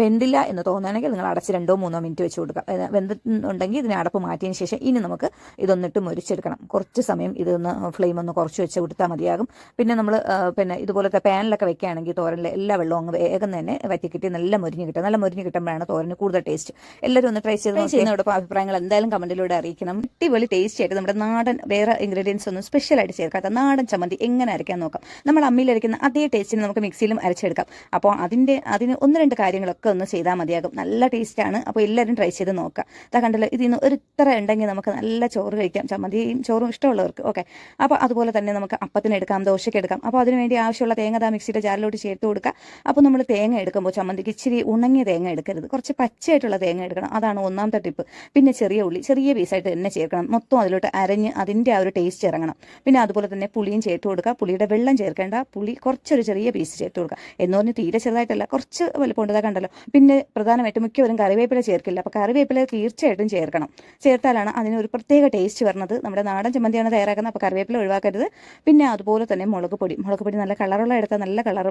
വെന്തില്ല എന്ന് തോന്നുകയാണെങ്കിൽ നിങ്ങൾ അടച്ച് രണ്ടോ മൂന്നോ മിനിറ്റ് വെച്ച് കൊടുക്കുക. വെന്തുണ്ടെങ്കിൽ വെന്തിട്ടുണ്ടെങ്കിൽ ഇതിനെ അടപ്പ് മാറ്റിയതിന് ശേഷം ഇനി നമുക്ക് ഇതൊന്നിട്ട് മുരിച്ചെടുക്കണം. കുറച്ച് സമയം ഇതൊന്ന് ഫ്ലെയിം ഒന്ന് കുറച്ച് വെച്ച് കൊടുത്താൽ മതിയാകും. പിന്നെ നമ്മൾ പിന്നെ ഇതുപോലത്തെ പാനിലൊക്കെ വെക്കുകയാണെങ്കിൽ തോരനിലെ എല്ലാ വെള്ളവും അങ്ങ് വേഗം തന്നെ വറ്റിക്കിട്ടി നല്ല മുരിഞ്ഞ് കിട്ടും. നല്ല മുരിഞ്ഞ് കിട്ടുമ്പോഴാണ് തോരന് കൂടുതൽ ടേസ്റ്റ് എല്ലാവരും ഒന്ന് ട്രൈ ചെയ്ത് ചെയ്യുന്നതോടൊപ്പം അഭിപ്രായങ്ങൾ എന്തായാലും കമന്റിലൂടെ അറിയിക്കണം. അടിപൊളി ടേസ്റ്റ് ആയിട്ട് നമ്മുടെ നാടൻ വേറെ ഇൻഗ്രീഡിയൻസ് ഒന്നും സ്പെഷ്യലായിട്ട് ചേർക്കാത്ത നാടൻ ചമ്മന്തി എങ്ങനെ അരയ്ക്കാൻ നോക്കാം. നമ്മൾ അമ്മിയിൽ അരയ്ക്കുന്ന അതേ ടേസ്റ്റിന് നമുക്ക് മിക്സിയിലും അരച്ചെടുക്കാം. അപ്പോൾ അതിന്റെ അതിന് ഒന്ന് രണ്ട് കാര്യങ്ങളൊക്കെ ഒന്ന് ചെയ്താൽ മതിയാകും. നല്ല ടേസ്റ്റാണ് അപ്പോൾ എല്ലാവരും ട്രൈ ചെയ്ത് നോക്കുക അതാ കണ്ടല്ലോ ഇതിൽ നിന്ന് ഒരു ഇത്ര ഉണ്ടെങ്കിൽ നമുക്ക് നല്ല ചോറ് കഴിക്കാം. ചമ്മന്തിയും ചോറും ഇഷ്ടമുള്ളവർക്ക്. ഓക്കെ അപ്പോൾ അതുപോലെ തന്നെ നമുക്ക് അപ്പത്തിന് എടുക്കാം ദോശയ്ക്ക് എടുക്കാം. അപ്പോൾ അതിനുവേണ്ടി ആവശ്യമുള്ള തേങ്ങ താ മിക്സിയുടെ ജാറിലോട്ട് ചേർത്ത് കൊടുക്കുക അപ്പോൾ നമ്മൾ തേങ്ങ എടുക്കുമ്പോൾ ചമ്മന്തിക്ക് ഇച്ചിരി ഉണങ്ങിയ തേങ്ങ എടുക്കരുത്. കുറച്ച് പച്ചയായിട്ടുള്ള തേങ്ങ എടുക്കണം. അതാണ് ഒന്നാമത്തെ ടിപ്പ് പിന്നെ ചെറിയ ഉള്ളി ചെറിയ പീസായിട്ട് തന്നെ ചേർക്കണം. മൊത്തം അതിലോട്ട് അരഞ്ഞ് അതിന്റെ ആ ഒരു ടേസ്റ്റ് ഇറങ്ങണം. പിന്നെ അതുപോലെ തന്നെ പുളിയും ചേർത്ത് കൊടുക്കുക പുളിയുടെ വെള്ളം ചേർക്കേണ്ട. പുളി കുറച്ചൊരു ചെറിയ പീസ് ചേർത്ത് കൊടുക്കുക എന്ന് പറഞ്ഞ് തീരെ ചെറുതായിട്ടല്ല കുറച്ച് വലുപ്പമുണ്ടതാ കണ്ടല്ലോ പിന്നെ പ്രധാനമായിട്ടും മിക്കവരും കറിവേപ്പില ചേർക്കില്ല. അപ്പോൾ കറിവേപ്പില തീർച്ചയായിട്ടും ചേർക്കണം. ചേർത്താലാണ് അതിനൊരു പ്രത്യേക ടേസ്റ്റ് വരുന്നത് നമ്മുടെ നാടൻ ചമ്മന്തിയാണ് തയ്യാറാക്കുന്നത്. അപ്പോൾ കറിവേപ്പില ഒഴിവാക്കരുത്. പിന്നെ അതുപോലെ തന്നെ മുളക് പൊടി. മുളക് പൊടി നല്ല കളറുള്ള എടുത്താൽ നല്ല കളർ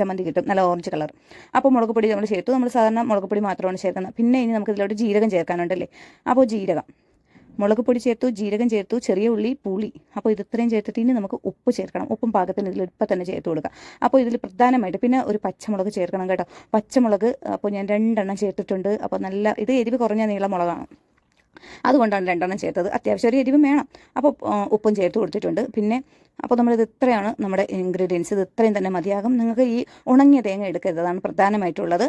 ചമ്മന്തി കിട്ടും. നല്ല ഓറഞ്ച് കളർ അപ്പോൾ മുളക് പൊടി നമ്മൾ ചേർത്തു. നമ്മൾ സാധാരണ മുളക് പൊടി മാത്രമാണ് ചേർക്കുന്നത്. പിന്നെ ഇനി നമുക്ക് ഇതിലോട്ട് ജീരകം ചേർക്കാനുണ്ടല്ലേ അപ്പോൾ ജീരകം. മുളക് പൊടി ചേർത്തു ജീരകം ചേർത്തു ചെറിയ ഉള്ളി പുളി. അപ്പോൾ ഇത് ഇത്രയും ചേർത്തിട്ട് ഇനി നമുക്ക് ഉപ്പ് ചേർക്കണം. ഉപ്പും പാകത്തിന് ഇതിൽ ഇപ്പം തന്നെ ചേർത്ത് കൊടുക്കുക അപ്പോൾ ഇതിൽ പ്രധാനമായിട്ട് പിന്നെ ഒരു പച്ചമുളക് ചേർക്കണം കേട്ടോ. പച്ചമുളക് അപ്പോൾ ഞാൻ രണ്ടെണ്ണം ചേർത്തിട്ടുണ്ട്. അപ്പോൾ നല്ല ഇത് എരിവ് കുറഞ്ഞ നീളം മുളകാണ്. അതുകൊണ്ടാണ് രണ്ടെണ്ണം ചേർത്തത്. അത്യാവശ്യം ഒരു എരിവും വേണം. അപ്പോൾ ഉപ്പും ചേർത്ത് കൊടുത്തിട്ടുണ്ട്. പിന്നെ അപ്പോൾ നമ്മളിത് ഇത്രയാണ് നമ്മുടെ ഇൻഗ്രീഡിയൻസ് ഇത് ഇത്രയും തന്നെ മതിയാകും. നിങ്ങൾക്ക് ഈ ഉണങ്ങിയ തേങ്ങ എടുക്കരുത്. അതാണ് പ്രധാനമായിട്ടുള്ളത്.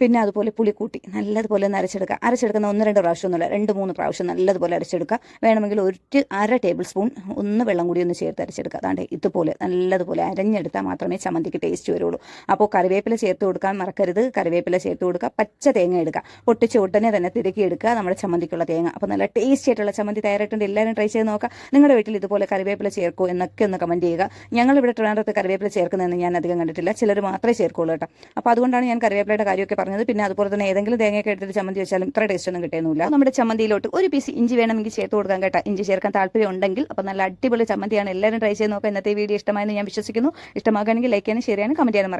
പിന്നെ അതുപോലെ പുളിക്കൂട്ടി നല്ലതുപോലെ ഒന്ന് അരച്ചെടുക്കുക. അരച്ചെടുക്കുന്ന ഒന്ന് രണ്ട് പ്രാവശ്യമൊന്നുമില്ല രണ്ട് മൂന്ന് പ്രാവശ്യം നല്ലതുപോലെ അരച്ചെടുക്കുക. വേണമെങ്കിൽ ഒരു അര ടേബിൾ സ്പൂൺ ഒന്ന് വെള്ളം കൂടി ഒന്ന് ചേർത്ത് അരച്ചെടുക്കുക. അതാണ്ട് ഇതുപോലെ നല്ലതുപോലെ അരഞ്ഞെടുത്താൽ മാത്രമേ ചമ്മന്തിക്ക് ടേസ്റ്റ് വരുള്ളൂ. അപ്പോൾ കറിവേപ്പില ചേർത്ത് കൊടുക്കാൻ മറക്കരുത്. കറിവേപ്പില ചേർത്ത് കൊടുക്കുക. പച്ച തേങ്ങ എടുക്കുക പൊട്ടിച്ച് ഉടനെ തന്നെ തിരക്കി എടുക്കുക നമ്മുടെ ചമ്മന്തിക്കുള്ള തേങ്ങ. അപ്പോൾ നല്ല ടേസ്റ്റി ആയിട്ടുള്ള ചമ്മന്തി തയ്യാറായിട്ടുണ്ട്. എല്ലാവരും ട്രൈ ചെയ്ത് നോക്കുക. നിങ്ങളുടെ വീട്ടിൽ ഇതുപോലെ കറിവേപ്പില ചേർക്കൂ എന്നൊക്കെ ഒന്ന് കമന്റ് ചെയ്യുക. ഞങ്ങളിവിടെ ട്രിവാൻഡ്രത്ത് കറിവേപ്പില ചേർക്കുന്നതെന്ന് ഞാൻ അധികം കണ്ടിട്ടില്ല. ചിലർ മാത്രമേ ചേർക്കുള്ളൂ കേട്ടോ. അപ്പോൾ അതുകൊണ്ടാണ് ഞാൻ കറിവേപ്പിലയുടെ കാര്യമൊക്കെ പറഞ്ഞത്. പിന്നെ അതുപോലെ തന്നെ ഏതെങ്കിലും തേങ്ങയൊക്കെ എടുത്തിട്ട് ചമ്മന്തി വെച്ചാലും ഇത്ര ടേസ്റ്റ് ഒന്നും കിട്ടുന്നില്ല നമ്മുടെ ചമ്മന്തിയിലോട്ട് ഒരു പീസ് ഇഞ്ചി വേണമെങ്കിൽ ചേർത്ത് കൊടുക്കാൻ കേട്ടോ. ഇഞ്ചി ചേർക്കാൻ താല്പര്യം ഉണ്ടെങ്കിൽ. അപ്പോൾ നല്ല അടിപൊളി ചമ്മന്തിയാണ്. എല്ലാവരും ട്രൈ ചെയ്ത് നോക്കുക. ഇന്നത്തെ വീഡിയോ ഇഷ്ടമായെന്ന് ഞാൻ വിശ്വസിക്കുന്നു. ഇഷ്ടമാകുകയാണെങ്കിൽ ലൈക്ക് ചെയ്യാനും ഷെയർ ചെയ്യാനും കമന്റ് ചെയ്യാനും